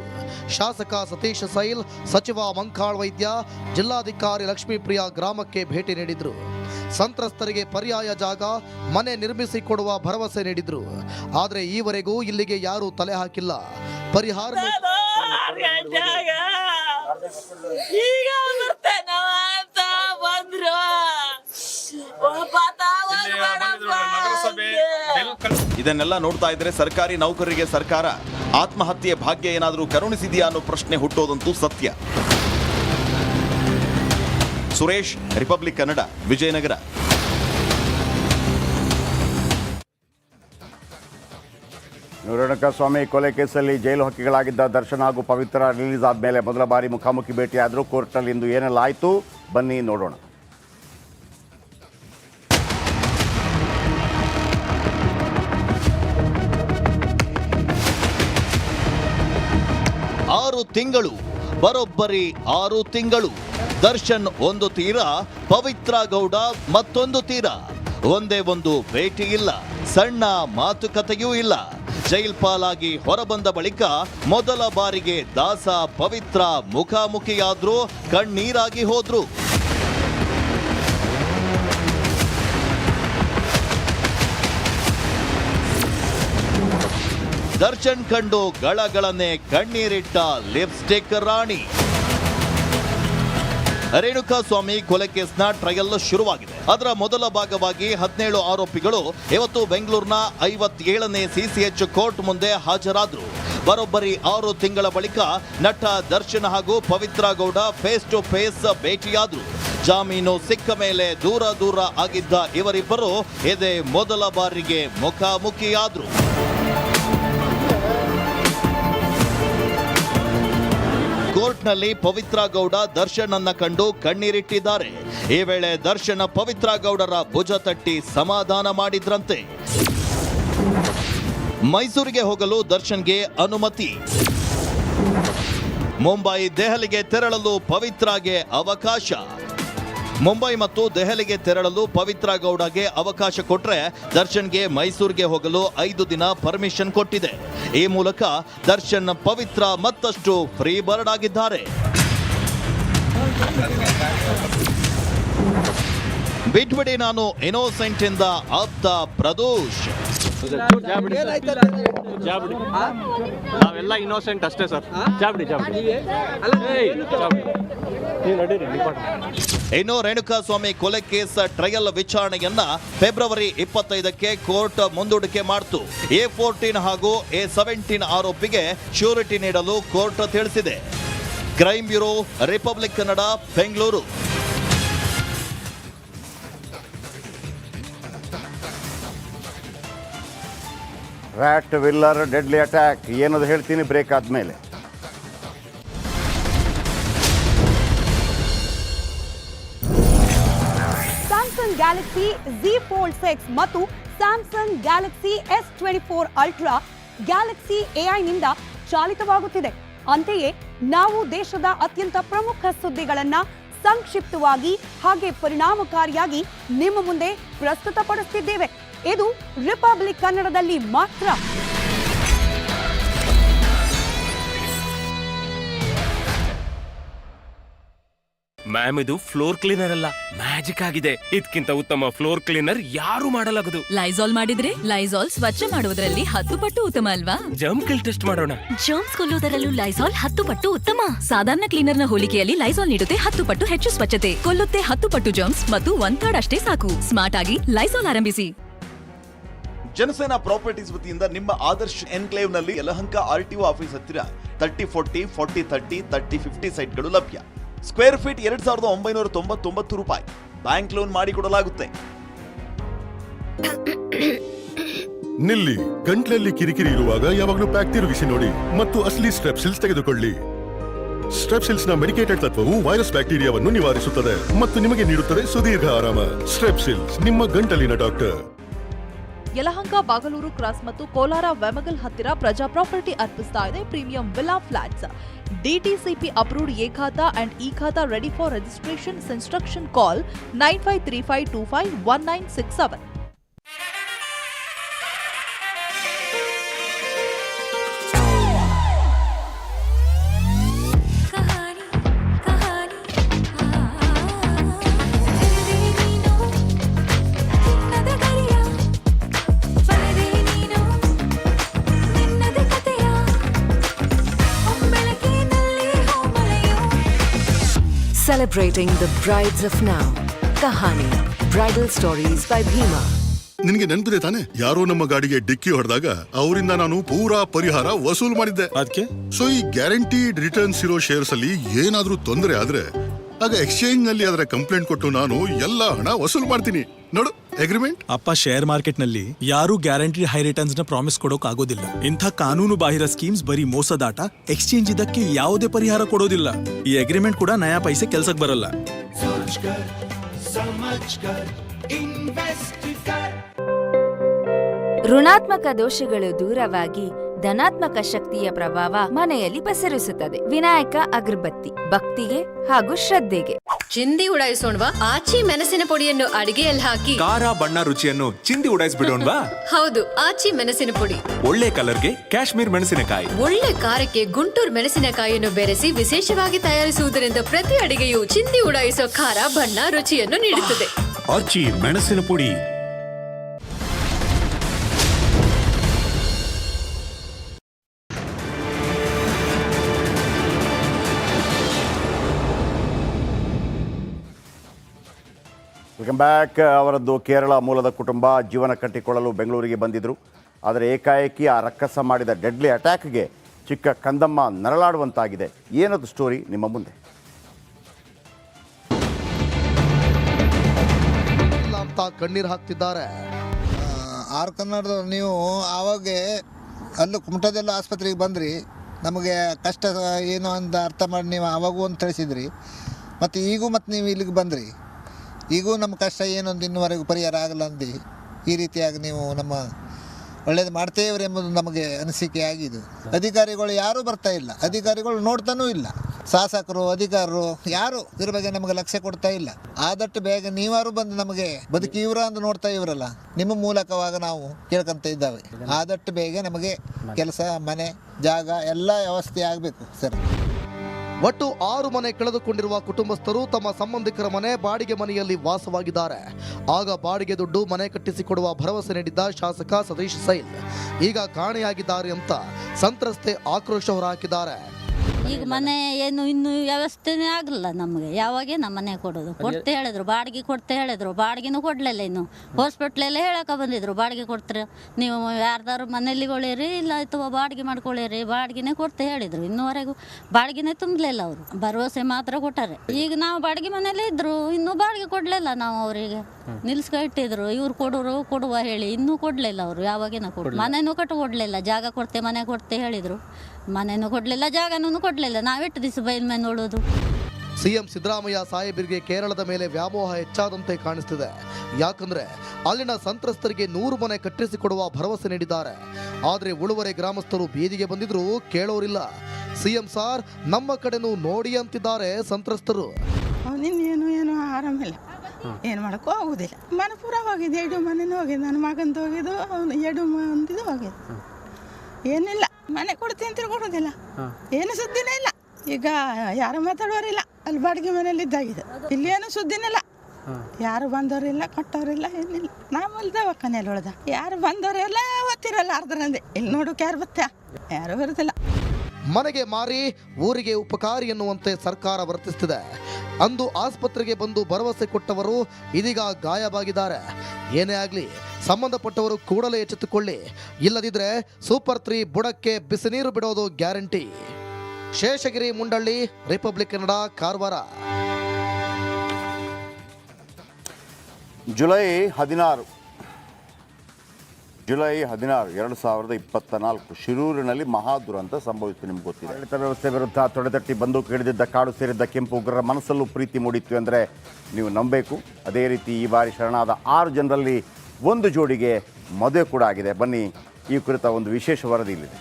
ಶಾಸಕ ಸತೀಶ್ ಸೈಲ್, ಸಚಿವ ಮಂಕಾಳ್ ವೈದ್ಯ, ಜಿಲ್ಲಾಧಿಕಾರಿ ಲಕ್ಷ್ಮೀಪ್ರಿಯ ಗ್ರಾಮಕ್ಕೆ ಭೇಟಿ ನೀಡಿದ್ರು. ಸಂತ್ರಸ್ತರಿಗೆ ಪರ್ಯಾಯ ಜಾಗ, ಮನೆ ನಿರ್ಮಿಸಿಕೊಡುವ ಭರವಸೆ ನೀಡಿದ್ರು. ಆದ್ರೆ ಈವರೆಗೂ ಇಲ್ಲಿಗೆ ಯಾರೂ ತಲೆ ಹಾಕಿಲ್ಲ. ಪರಿಹಾರ ಈಗ ಇದನ್ನೆಲ್ಲ ನೋಡ್ತಾ ಇದ್ರೆ ಸರ್ಕಾರಿ ನೌಕರರಿಗೆ ಸರ್ಕಾರ ಆತ್ಮಹತ್ಯೆ ಭಾಗ್ಯ ಏನಾದರೂ ಕರುಣಿಸಿದೆಯಾ ಅನ್ನೋ ಪ್ರಶ್ನೆ ಹುಟ್ಟೋದಂತೂ ಸತ್ಯ. ಸುರೇಶ್ ರಿಪಬ್ಲಿಕ್ ಕನ್ನಡ ವಿಜಯನಗರ. ಸ್ವಾಮಿ ಕೊಲೆ ಕೇಸಲ್ಲಿ ಜೈಲು ಹಕ್ಕಿಗಳಾಗಿದ್ದ ದರ್ಶನ್ ಹಾಗೂ ಪವಿತ್ರ ರಿಲೀಸ್ ಆದಮೇಲೆ ಮೊದಲ ಬಾರಿ ಮುಖಾಮುಖಿ ಭೇಟಿಯಾದರೂ ಕೋರ್ಟ್ನಲ್ಲಿ ಇಂದು ಏನೆಲ್ಲ ಆಯಿತು? ಬನ್ನಿ ನೋಡೋಣ. ತಿಂಗಳು, ಬರೋಬ್ಬರಿ ಆರು ತಿಂಗಳು. ದರ್ಶನ್ ಒಂದು ತೀರ, ಪವಿತ್ರ ಗೌಡ ಮತ್ತೊಂದು ತೀರ. ಒಂದೇ ಒಂದು ಭೇಟಿ ಇಲ್ಲ, ಸಣ್ಣ ಮಾತುಕತೆಯೂ ಇಲ್ಲ. ಜೈಲ್ ಪಾಲಾಗಿ ಹೊರಬಂದ ಬಳಿಕ ಮೊದಲ ಬಾರಿಗೆ ದಾಸ ಪವಿತ್ರ ಮುಖಾಮುಖಿಯಾದ್ರು ಕಣ್ಣೀರಾಗಿ ಹೋದ್ರು. ದರ್ಶನ್ ಕಂಡು ಗಳಗಳನ್ನೇ ಕಣ್ಣೀರಿಟ್ಟ ಲಿಪ್ಸ್ಟಿಕ್ ರಾಣಿ. ರೇಣುಕಾ ಸ್ವಾಮಿ ಕೊಲೆ ಕೇಸ್ನ ಟ್ರಯಲ್ ಶುರುವಾಗಿದೆ. ಅದರ ಮೊದಲ ಭಾಗವಾಗಿ ಹದಿನೇಳು ಆರೋಪಿಗಳು ಇವತ್ತು ಬೆಂಗಳೂರಿನ ಐವತ್ತೇಳನೇ ಸಿಸಿಎಚ್ ಕೋರ್ಟ್ ಮುಂದೆ ಹಾಜರಾದರು. ಬರೋಬ್ಬರಿ ಆರು ತಿಂಗಳ ಬಳಿಕ ನಟ ದರ್ಶನ್ ಹಾಗೂ Pavithra Gowda face to face ಭೇಟಿಯಾದರು. ಜಾಮೀನು ಸಿಕ್ಕ ಮೇಲೆ ದೂರ ದೂರ ಆಗಿದ್ದ ಇವರಿಬ್ಬರು ಇದೇ ಮೊದಲ ಬಾರಿಗೆ ಮುಖಾಮುಖಿಯಾದ್ರು. ಕೋರ್ಟ್ನಲ್ಲಿ ಪವಿತ್ರ ಗೌಡ ದರ್ಶನ್ ಕಂಡು ಕಣ್ಣೀರಿಟ್ಟಿದ್ದಾರೆ. ಈ ವೇಳೆ ದರ್ಶನ ಪವಿತ್ರ ಗೌಡರ ಭುಜ ತಟ್ಟಿ ಸಮಾಧಾನ ಮಾಡಿದ್ರಂತೆ. ಮೈಸೂರಿಗೆ ಹೋಗಲು ದರ್ಶನ್ಗೆ ಅನುಮತಿ. ಮುಂಬೈ ದೆಹಲಿಗೆ ತೆರಳಲು ಪವಿತ್ರಾಗೆ ಅವಕಾಶ. ಮುಂಬೈ ಮತ್ತು ದೆಹಲಿಗೆ ತೆರಳಲು ಪವಿತ್ರ ಗೌಡಗೆ ಅವಕಾಶ ಕೊಟ್ರೆ ದರ್ಶನ್ಗೆ ಮೈಸೂರಿಗೆ ಹೋಗಲು ಐದು ದಿನ ಪರ್ಮಿಷನ್ ಕೊಟ್ಟಿದೆ. ಈ ಮೂಲಕ ದರ್ಶನ್ ಪವಿತ್ರ ಮತ್ತಷ್ಟು ಫ್ರೀ ಬರ್ಡ್ ಆಗಿದ್ದಾರೆ ಬಿಟ್ಬಿಡಿ ನಾನು ಇನೋಸೆಂಟ್ ಇಂದ ಆಪ್ತ ಪ್ರದೋಷ್. ನಾವೆಲ್ಲ ಇನೋಸೆಂಟ್ ಅಷ್ಟೇ ಸರ್. ಜಾಬಿಡಿ ಜಾಬಿಡಿ. ಇನ್ನು ರೇಣುಕಾ ಸ್ವಾಮಿ ಕೊಲೆ ಕೇಸ್ ಟ್ರಯಲ್ ವಿಚಾರಣೆಯನ್ನ ಫೆಬ್ರವರಿ ಇಪ್ಪತ್ತೈದಕ್ಕೆ ಕೋರ್ಟ್ ಮುಂದೂಡಿಕೆ ಮಾಡಿತು. ಎ ಫೋರ್ಟೀನ್ ಹಾಗೂ ಎ ಸೆವೆಂಟೀನ್ ಆರೋಪಿಗೆ ಶ್ಯೂರಿಟಿ ನೀಡಲು ಕೋರ್ಟ್ ತಿಳಿಸಿದೆ. Crime bureau Republic Kannada Bengaluru rat wheeler deadly attack ಏನದು ಹೇಳ್ತೀನಿ ಬ್ರೇಕ್ ಆದ್ಮೇಲೆ. Samsung Galaxy Z Fold six ಮತ್ತು Samsung Galaxy S twenty four Ultra Galaxy ಎಐನಿಂದ ಚಾಲಿತವಾಗುತ್ತಿದೆ. ಅಂತೆಯೇ, ನಾವು ದೇಶದ ಅತ್ಯಂತ ಪ್ರಮುಖ ಸುದ್ದಿಗಳನ್ನ ಸಂಕ್ಷಿಪ್ತವಾಗಿ ಹಾಗೆ ಪರಿಣಾಮಕಾರಿಯಾಗಿ ನಿಮ್ಮ ಮುಂದೆ ಪ್ರಸ್ತುತಪಡಿಸುತ್ತಿದ್ದೇವೆ ಇದು ರಿಪಬ್ಲಿಕ್ ಕನ್ನಡದಲ್ಲಿ ಮಾತ್ರ. ಮ್ಯಾಮ್ ಇದು ಫ್ಲೋರ್ ಕ್ಲೀನರ್ ಅಲ್ಲ ಮ್ಯಾಜಿಕ್ ಆಗಿದೆ. ಇದಕ್ಕಿಂತ ಉತ್ತಮ ಫ್ಲೋರ್ ಕ್ಲೀನರ್ ಯಾರು ಮಾಡಲಾಗದು. ಲೈಸಾಲ್ ಮಾಡಿದ್ರೆ ಲೈಸಾಲ್ ಸ್ವಚ್ಛ ಮಾಡುವುದರಲ್ಲಿ ಹತ್ತು ಪಟ್ಟು ಉತ್ತಮ ಅಲ್ವಾ? ಜಮ್ ಕಿಲ್ ಟೆಸ್ಟ್ ಮಾಡೋಣ. ಜರ್ಮ್ಸ್ ಕೊಲ್ಲುವುದರಲ್ಲೂ ಲೈಸಾಲ್ ಹತ್ತು ಪಟ್ಟು ಉತ್ತಮ. ಸಾಧಾರಣ ನ ಹೋಲಿಕೆಯಲ್ಲಿ ಲೈಸಾಲ್ ನೀಡುತ್ತೆ ಹತ್ತು ಪಟ್ಟು ಹೆಚ್ಚು ಸ್ವಚ್ಛತೆ. ಕೊಲ್ಲುತ್ತೆ ಹತ್ತು ಪಟ್ಟು ಜರ್ಮ್ಸ್ ಮತ್ತು ಒಂದ್ ಥರ್ಡ್ ಅಷ್ಟೇ ಸಾಕು. ಸ್ಮಾರ್ಟ್ ಆಗಿ ಲೈಸಾಲ್ ಆರಂಭಿಸಿ. ಜನಸೇನಾ ಪ್ರಾಪರ್ಟೀಸ್ ವತಿಯಿಂದ ನಿಮ್ಮ ಆದರ್ಶ್ ಎನ್ಕ್ಲೇವ್ನಲ್ಲಿ ಯಲಹಂಕ ಆರ್ ಟಿ ಆಫೀಸ್ ಹತ್ತಿರ thirty forty forty thirty thirty fifty ಸೈಟ್ಗಳು ಲಭ್ಯ. ಸ್ಕ್ವೇರ್ ಫೀಟ್ ಎರಡ್ ಸಾವಿರದ ಒಂಬೈನೂರ ತೊಂಬತ್ತೊಂಬತ್ತು ರೂಪಾಯಿ. ಬ್ಯಾಂಕ್ ಲೋನ್ ಮಾಡಿಕೊಡಲಾಗುತ್ತೆ. ನಿಲ್ಲಿ, ಗಂಟ್ಲಲ್ಲಿ ಕಿರಿಕಿರಿ ಇರುವಾಗ ಯಾವಾಗಲೂ ಪ್ಯಾಕ್ ತಿರುಗಿಸಿ ನೋಡಿ ಮತ್ತು ಅಸಲಿ ಸ್ಟ್ರೆಪ್ಸಿಲ್ಸ್ ತೆಗೆದುಕೊಳ್ಳಿ. ಸ್ಟ್ರೆಪ್ಸಿಲ್ಸ್ನ ಮೆಡಿಕೇಟೆಡ್ ತತ್ವವು ವೈರಸ್ ಬ್ಯಾಕ್ಟೀರಿಯಾವನ್ನು ನಿವಾರಿಸುತ್ತದೆ ಮತ್ತು ನಿಮಗೆ ನೀಡುತ್ತದೆ ಸುದೀರ್ಘ ಆರಾಮ. ಸ್ಟ್ರೆಪ್ಸಿಲ್ಸ್ ನಿಮ್ಮ ಗಂಟಲಿನ ಡಾಕ್ಟರ್. ಯಲಹಂಕ, ಬಾಗಲೂರು, ಕ್ರಾಸ್ ಮತ್ತು ಕೋಲಾರ, ವೆಮಗಲ್ ಹತ್ತಿರ ಪ್ರಜಾ ಪ್ರಾಪರ್ಟಿ ಅರ್ಪಿಸ್ತಾ ಇದೆ. Premium villa flats. DTCP approved A khata and E khata ready for registration instruction call nine five three five two five one nine six seven. Celebrating the brides of now. Kahani, Bridal Stories by Bhima. ನಿನಗೆ ನೆನಪಿದೆ ತಾನೆ ಯಾರೋ ನಮ್ಮ ಗಾಡಿಗೆ ಡಿಕ್ಕಿ ಹೊಡೆದಾಗ ಅವರಿಂದ ನಾನು ಪೂರಾ ಪರಿಹಾರ ವಸೂಲ್ ಮಾಡಿದ್ದೆ ಅದಕ್ಕೆ ಸೊ ಈ ಗ್ಯಾರಂಟಿಡ್ ರಿಟರ್ನ್ಸ್ ಇರೋ ಶೇರ್ಸ್ ಅಲ್ಲಿ ಏನಾದ್ರೂ ತೊಂದರೆ ಆದ್ರೆ ಆಗ ಎಕ್ಸ್ಚೇಂಜ್ನಲ್ಲಿ ಅದರ ಕಂಪ್ಲೇಂಟ್ ಕೊಟ್ಟು ನಾನು ಎಲ್ಲ ಹಣ ವಸೂಲ್ ಮಾಡ್ತೀನಿ ನೋಡು ಅಗ್ರಿಮೆಂಟ್ ಅಪ್ಪ ಶೇರ್ ಮಾರ್ಕೆಟ್ನಲ್ಲಿ ಯಾರು ಗ್ಯಾರಂಟಿ ಹೈ ರಿಟರ್ನ್ಸ್ನ ಪ್ರಾಮಿಸ್ ಕೊಡೋಕ್ ಆಗೋದಿಲ್ಲ ಇಂಥ ಕಾನೂನು ಬಾಹಿರ ಸ್ಕೀಮ್ಸ್ ಬರೀ ಮೋಸದಾಟ ಎಕ್ಸ್ಚೇಂಜ್ ಇದಕ್ಕೆ ಯಾವುದೇ ಪರಿಹಾರ ಕೊಡೋದಿಲ್ಲ. ಈ ಅಗ್ರಿಮೆಂಟ್ ಕೂಡ ನಯಾ ಪೈಸೆ ಕೆಲ್ಸಕ್ ಬರಲ್ಲ. ಋಣಾತ್ಮಕ ದೋಷಗಳು ದೂರವಾಗಿ ಧನಾತ್ಮಕ ಶಕ್ತಿಯ ಪ್ರಭಾವ ಮನೆಯಲ್ಲಿ ಪಸರಿಸುತ್ತದೆ. ವಿನಾಯಕ ಅಗರಬತ್ತಿ ಭಕ್ತಿಗೆ ಹಾಗೂ ಶ್ರದ್ಧೆಗೆ. ಚಿಂದಿ ಉಡಾಯಿಸೋಣವಾ? ಆಚಿ ಮೆಣಸಿನ ಪುಡಿಯನ್ನು ಅಡಿಗೆಯಲ್ಲಿ ಹಾಕಿ. ಖಾರ ಬಣ್ಣ ರುಚಿಯನ್ನು ಚಿಂದಿ ಉಡಾಯಿಸ್ಬಿಡೋಣ್ವಾ? ಹೌದು ಆಚಿ ಮೆಣಸಿನ ಪುಡಿ. ಒಳ್ಳೆ ಕಲರ್ಗೆ ಕಾಶ್ಮೀರ್ ಮೆಣಸಿನಕಾಯಿ. ಒಳ್ಳೆ ಖಾರಕ್ಕೆ ಗುಂಟೂರು ಮೆಣಸಿನಕಾಯಿಯನ್ನು ಬೆರೆಸಿ ವಿಶೇಷವಾಗಿ ತಯಾರಿಸುವುದರಿಂದ ಪ್ರತಿ ಅಡಿಗೆಯು ಚಿಂದಿ ಉಡಾಯಿಸೋ ಖಾರ ಬಣ್ಣ ರುಚಿಯನ್ನು ನೀಡುತ್ತದೆ. ಆಚಿ ಮೆಣಸಿನ ಪುಡಿ. ವೆಲ್ಕಮ್ ಬ್ಯಾಕ್ ಅವರದ್ದು ಕೇರಳ ಮೂಲದ ಕುಟುಂಬ ಜೀವನ ಕಟ್ಟಿಕೊಳ್ಳಲು ಬೆಂಗಳೂರಿಗೆ ಬಂದಿದ್ದರು ಆದರೆ ಏಕಾಏಕಿ ಆ ರಕ್ಕಸ ಮಾಡಿದ ಡೆಡ್ಲಿ ಅಟ್ಯಾಕ್ಗೆ ಚಿಕ್ಕ ಕಂದಮ್ಮ ನರಳಾಡುವಂತಾಗಿದೆ. ಏನದು ಸ್ಟೋರಿ ನಿಮ್ಮ ಮುಂದೆ. ಕಣ್ಣೀರು ಹಾಕ್ತಿದ್ದಾರೆ. ಆರ್ ಕನ್ನಡದವ್ರು ನೀವು ಆವಾಗ ಅಲ್ಲೂ ಕುಮಟದಲ್ಲೂ ಆಸ್ಪತ್ರೆಗೆ ಬಂದ್ರಿ. ನಮಗೆ ಕಷ್ಟ ಏನು ಅಂತ ಅರ್ಥ ಮಾಡಿ ನೀವು ಆವಾಗೂ ಅಂತ ತಿಳಿಸಿದ್ರಿ. ಮತ್ತು ಈಗೂ ಮತ್ತು ನೀವು ಇಲ್ಲಿಗೆ ಬಂದ್ರಿ. ಈಗೂ ನಮ್ಮ ಕಷ್ಟ ಏನೊಂದು ಇನ್ನುವರೆಗೂ ಪರಿಹಾರ ಆಗಲ್ಲ ಅಂದು. ಈ ರೀತಿಯಾಗಿ ನೀವು ನಮ್ಮ ಒಳ್ಳೇದು ಮಾಡ್ತೇವ್ರಿ ಎಂಬುದು ನಮಗೆ ಅನಿಸಿಕೆ ಆಗಿದೆ. ಅಧಿಕಾರಿಗಳು ಯಾರೂ ಬರ್ತಾ ಇಲ್ಲ. ಅಧಿಕಾರಿಗಳು ನೋಡ್ತಾನೂ ಇಲ್ಲ. ಶಾಸಕರು, ಅಧಿಕಾರರು ಯಾರು ಇದ್ರ ಬಗ್ಗೆ ನಮಗೆ ಲಕ್ಷ್ಯ ಕೊಡ್ತಾ ಇಲ್ಲ. ಆದಷ್ಟು ಬೇಗ ನೀವಾರು ಬಂದು ನಮಗೆ ಬದುಕಿ ಇವರ ಅಂತ ನೋಡ್ತಾ ಇವರಲ್ಲ. ನಿಮ್ಮ ಮೂಲಕವಾಗ ನಾವು ಕೇಳ್ಕೊಂತ ಇದ್ದಾವೆ. ಆದಷ್ಟು ಬೇಗ ನಮಗೆ ಕೆಲಸ, ಮನೆ, ಜಾಗ ಎಲ್ಲ ವ್ಯವಸ್ಥೆ ಆಗಬೇಕು, ಸರ್. ಒಟ್ಟು ಆರು ಮನೆ ಕಳೆದುಕೊಂಡಿರುವ ಕುಟುಂಬಸ್ಥರು ತಮ್ಮ ಸಂಬಂಧಿಕರ ಮನೆ ಬಾಡಿಗೆ ಮನೆಯಲ್ಲಿ ವಾಸವಾಗಿದ್ದಾರೆ. ಆಗ ಬಾಡಿಗೆ ದುಡ್ಡು ಮನೆ ಕಟ್ಟಿಸಿಕೊಡುವ ಭರವಸೆ ನೀಡಿದ್ದ ಶಾಸಕ ಸತೀಶ್ ಸೈಲ್ ಈಗ ಕಾಣೆಯಾಗಿದ್ದಾರೆ ಅಂತ ಸಂತ್ರಸ್ತೆ ಆಕ್ರೋಶ ಹೊರಹಾಕಿದ್ದಾರೆ. ಈಗ ಮನೆ ಏನು ಇನ್ನು ವ್ಯವಸ್ಥೆನೇ ಆಗಲ್ಲ ನಮಗೆ. ಯಾವಾಗೆ ನಮ್ಮ ಮನೆ ಕೊಡೋದು. ಕೊಡ್ತೆ ಹೇಳಿದ್ರು ಬಾಡಿಗೆ ಕೊಡ್ತೆ ಹೇಳಿದ್ರು. ಬಾಡಿಗೆನೂ ಕೊಡಲಿಲ್ಲ ಇನ್ನು. ಹಾಸ್ಪಿಟ್ಲೆಲ್ಲ ಹೇಳಕ್ಕೆ ಬಂದಿದ್ರು ಬಾಡಿಗೆ ಕೊಡ್ತಾರೆ. ನೀವು ಯಾರ್ದಾರು ಮನೇಲಿ ಕೊಳ್ಳಿರಿ ಇಲ್ಲ ಅಥವಾ ಬಾಡಿಗೆ ಮಾಡ್ಕೊಳ್ಳಿರಿ ಬಾಡಿಗೆನೇ ಕೊಡ್ತೆ ಹೇಳಿದ್ರು. ಇನ್ನೂವರೆಗೂ ಬಾಡಿಗೆನೇ ತುಂಬಲಿಲ್ಲ ಅವರು. ಭರವಸೆ ಮಾತ್ರ ಕೊಟ್ಟಾರೆ. ಈಗ ನಾವು ಬಾಡಿಗೆ ಮನೇಲಿ ಇದ್ರು ಇನ್ನೂ ಬಾಡಿಗೆ ಕೊಡಲಿಲ್ಲ ನಾವು ಅವರಿಗೆ. ನಿಲ್ಸ್ಕ ಇಟ್ಟಿದ್ರು ಇವ್ರು ಕೊಡೋರು ಕೊಡುವ ಹೇಳಿ ಇನ್ನೂ ಕೊಡಲಿಲ್ಲ ಅವರು. ಯಾವಾಗೇನ ಕೊಡ್ ಮನೆನೂ ಕಟ್ಟು ಕೊಡಲಿಲ್ಲ ಜಾಗ ಕೊಡ್ತೆ ಮನೆ ಕೊಡ್ತೆ ಹೇಳಿದ್ರು. ಮನೆನೂ ಕೊಡಲಿಲ್ಲ ಜಾಗನೂ ಕೊಡಲಿಲ್ಲ. ನಾವೆಟ್ಟು ದಿವಸ ಬೈಲ್ ಮೇಲೆ ನೋಡೋದು. ಸಿಎಂ ಸಿದ್ದರಾಮಯ್ಯ ಸಾಹೇಬರಿಗೆ ಕೇರಳದ ಮೇಲೆ ವ್ಯಾಮೋಹ ಹೆಚ್ಚಾದಂತೆ ಕಾಣಿಸ್ತಿದೆ. ಯಾಕಂದ್ರೆ ಅಲ್ಲಿನ ಸಂತ್ರಸ್ತರಿಗೆ ನೂರು ಮನೆ ಕಟ್ಟಿಸಿಕೊಡುವ ಭರವಸೆ ನೀಡಿದ್ದಾರೆ. ಆದರೆ ಉಳುವರೆ ಗ್ರಾಮಸ್ಥರು ಬೀದಿಗೆ ಬಂದಿದ್ರು ಕೇಳೋರಿಲ್ಲ. ಸಿಎಂ ಸಾರ್ ನಮ್ಮ ಕಡೆನೂ ನೋಡಿ ಅಂತಿದ್ದಾರೆ ಸಂತ್ರಸ್ತರು. ಏನು ಏನು ಆರಾಮಿಲ್ಲ ಏನು ಮಾಡೋಕ್ಕೂ ಆಗೋದಿಲ್ಲ. ಮನೆ ಪೂರ ಹೋಗಿದೆ ಎರಡು ಮನೆನೂ ಹೋಗಿದೆ. ನನ್ನ ಮಗಂದು ಹೋಗಿದ್ದು ಅವನು ಎರಡು ಮಂದಿದು ಹೋಗಿದೆ. ಏನಿಲ್ಲ. ಮನೆ ಕೊಡ್ತೀನಿ ಅಂತ ಕೊಡೋದಿಲ್ಲ ಏನು ಸುದ್ದಿನೇ ಇಲ್ಲ. ಈಗ ಯಾರು ಮಾತಾಡೋರಿಲ್ಲ ಅಲ್ಲಿ ಬಾಡಿಗೆ ಮನೇಲಿ ಇದ್ದಾಗಿದೆ. ಇಲ್ಲಿ ಏನು ಸುದ್ದಿನೇ ಇಲ್ಲ. ಯಾರು ಬಂದವರಿಲ್ಲ ಕೊಟ್ಟವರಿಲ್ಲ ಏನಿಲ್ಲ. ನಾಮಲ್ಲಿ ದವಾಖಾನೆಯಲ್ಲಿ ಉಳ್ದ. ಯಾರು ಬಂದವರೆಲ್ಲ ಓದ್ತಿರಲ್ಲ ಅರ್ಧನಂದೆ ಇಲ್ಲಿ ನೋಡೋಕೆ ಯಾರು ಬತ್ತ ಯಾರು ಬರೋದಿಲ್ಲ. ಮನೆಗೆ ಮಾರಿ ಊರಿಗೆ ಉಪಕಾರಿ ಎನ್ನುವಂತೆ ಸರ್ಕಾರ ವರ್ತಿಸುತ್ತಿದೆ ಅಂದು ಆಸ್ಪತ್ರೆಗೆ ಬಂದು ಭರವಸೆ ಕೊಟ್ಟವರು ಇದೀಗ ಗಾಯವಾಗಿದ್ದಾರೆ. ಏನೇ ಆಗಲಿ ಸಂಬಂಧಪಟ್ಟವರು ಕೂಡಲೇ ಎಚ್ಚೆತ್ತುಕೊಳ್ಳಿ. ಇಲ್ಲದಿದ್ರೆ ಸೂಪರ್ ತ್ರೀ ಬುಡಕ್ಕೆ ಬಿಸಿ ನೀರು ಬಿಡೋದು guarantee. Sheshagiri Mundalli Republic Kannada Karwar. July ಹದಿನಾರು. ಜುಲೈ ಹದಿನಾರು ಎರಡು ಸಾವಿರದ ಇಪ್ಪತ್ತ ನಾಲ್ಕು ಶಿರೂರಿನಲ್ಲಿ ಮಹಾ ದುರಂತ ಸಂಭವಿಸಿತು ನಿಮ್ಗೆ ಗೊತ್ತಿದೆ. ಆಡಳಿತ ವ್ಯವಸ್ಥೆ ವಿರುದ್ಧ ತೊಡೆದಟ್ಟಿ ಬಂದೂಕು ಹಿಡಿದಿದ್ದ ಕಾಡು ಸೇರಿದ್ದ ಕೆಂಪು ಉಗ್ರರ ಮನಸ್ಸಲ್ಲೂ ಪ್ರೀತಿ ಮೂಡಿತ್ತು ಅಂದರೆ ನೀವು ನಂಬಬೇಕು. ಅದೇ ರೀತಿ ಈ ಬಾರಿ ಶರಣಾದ ಆರು ಜನರಲ್ಲಿ ಒಂದು ಜೋಡಿಗೆ ಮದುವೆ ಕೂಡ ಆಗಿದೆ. ಬನ್ನಿ, ಈ ಕುರಿತ ಒಂದು ವಿಶೇಷ ವರದಿ ಇಲ್ಲಿದೆ.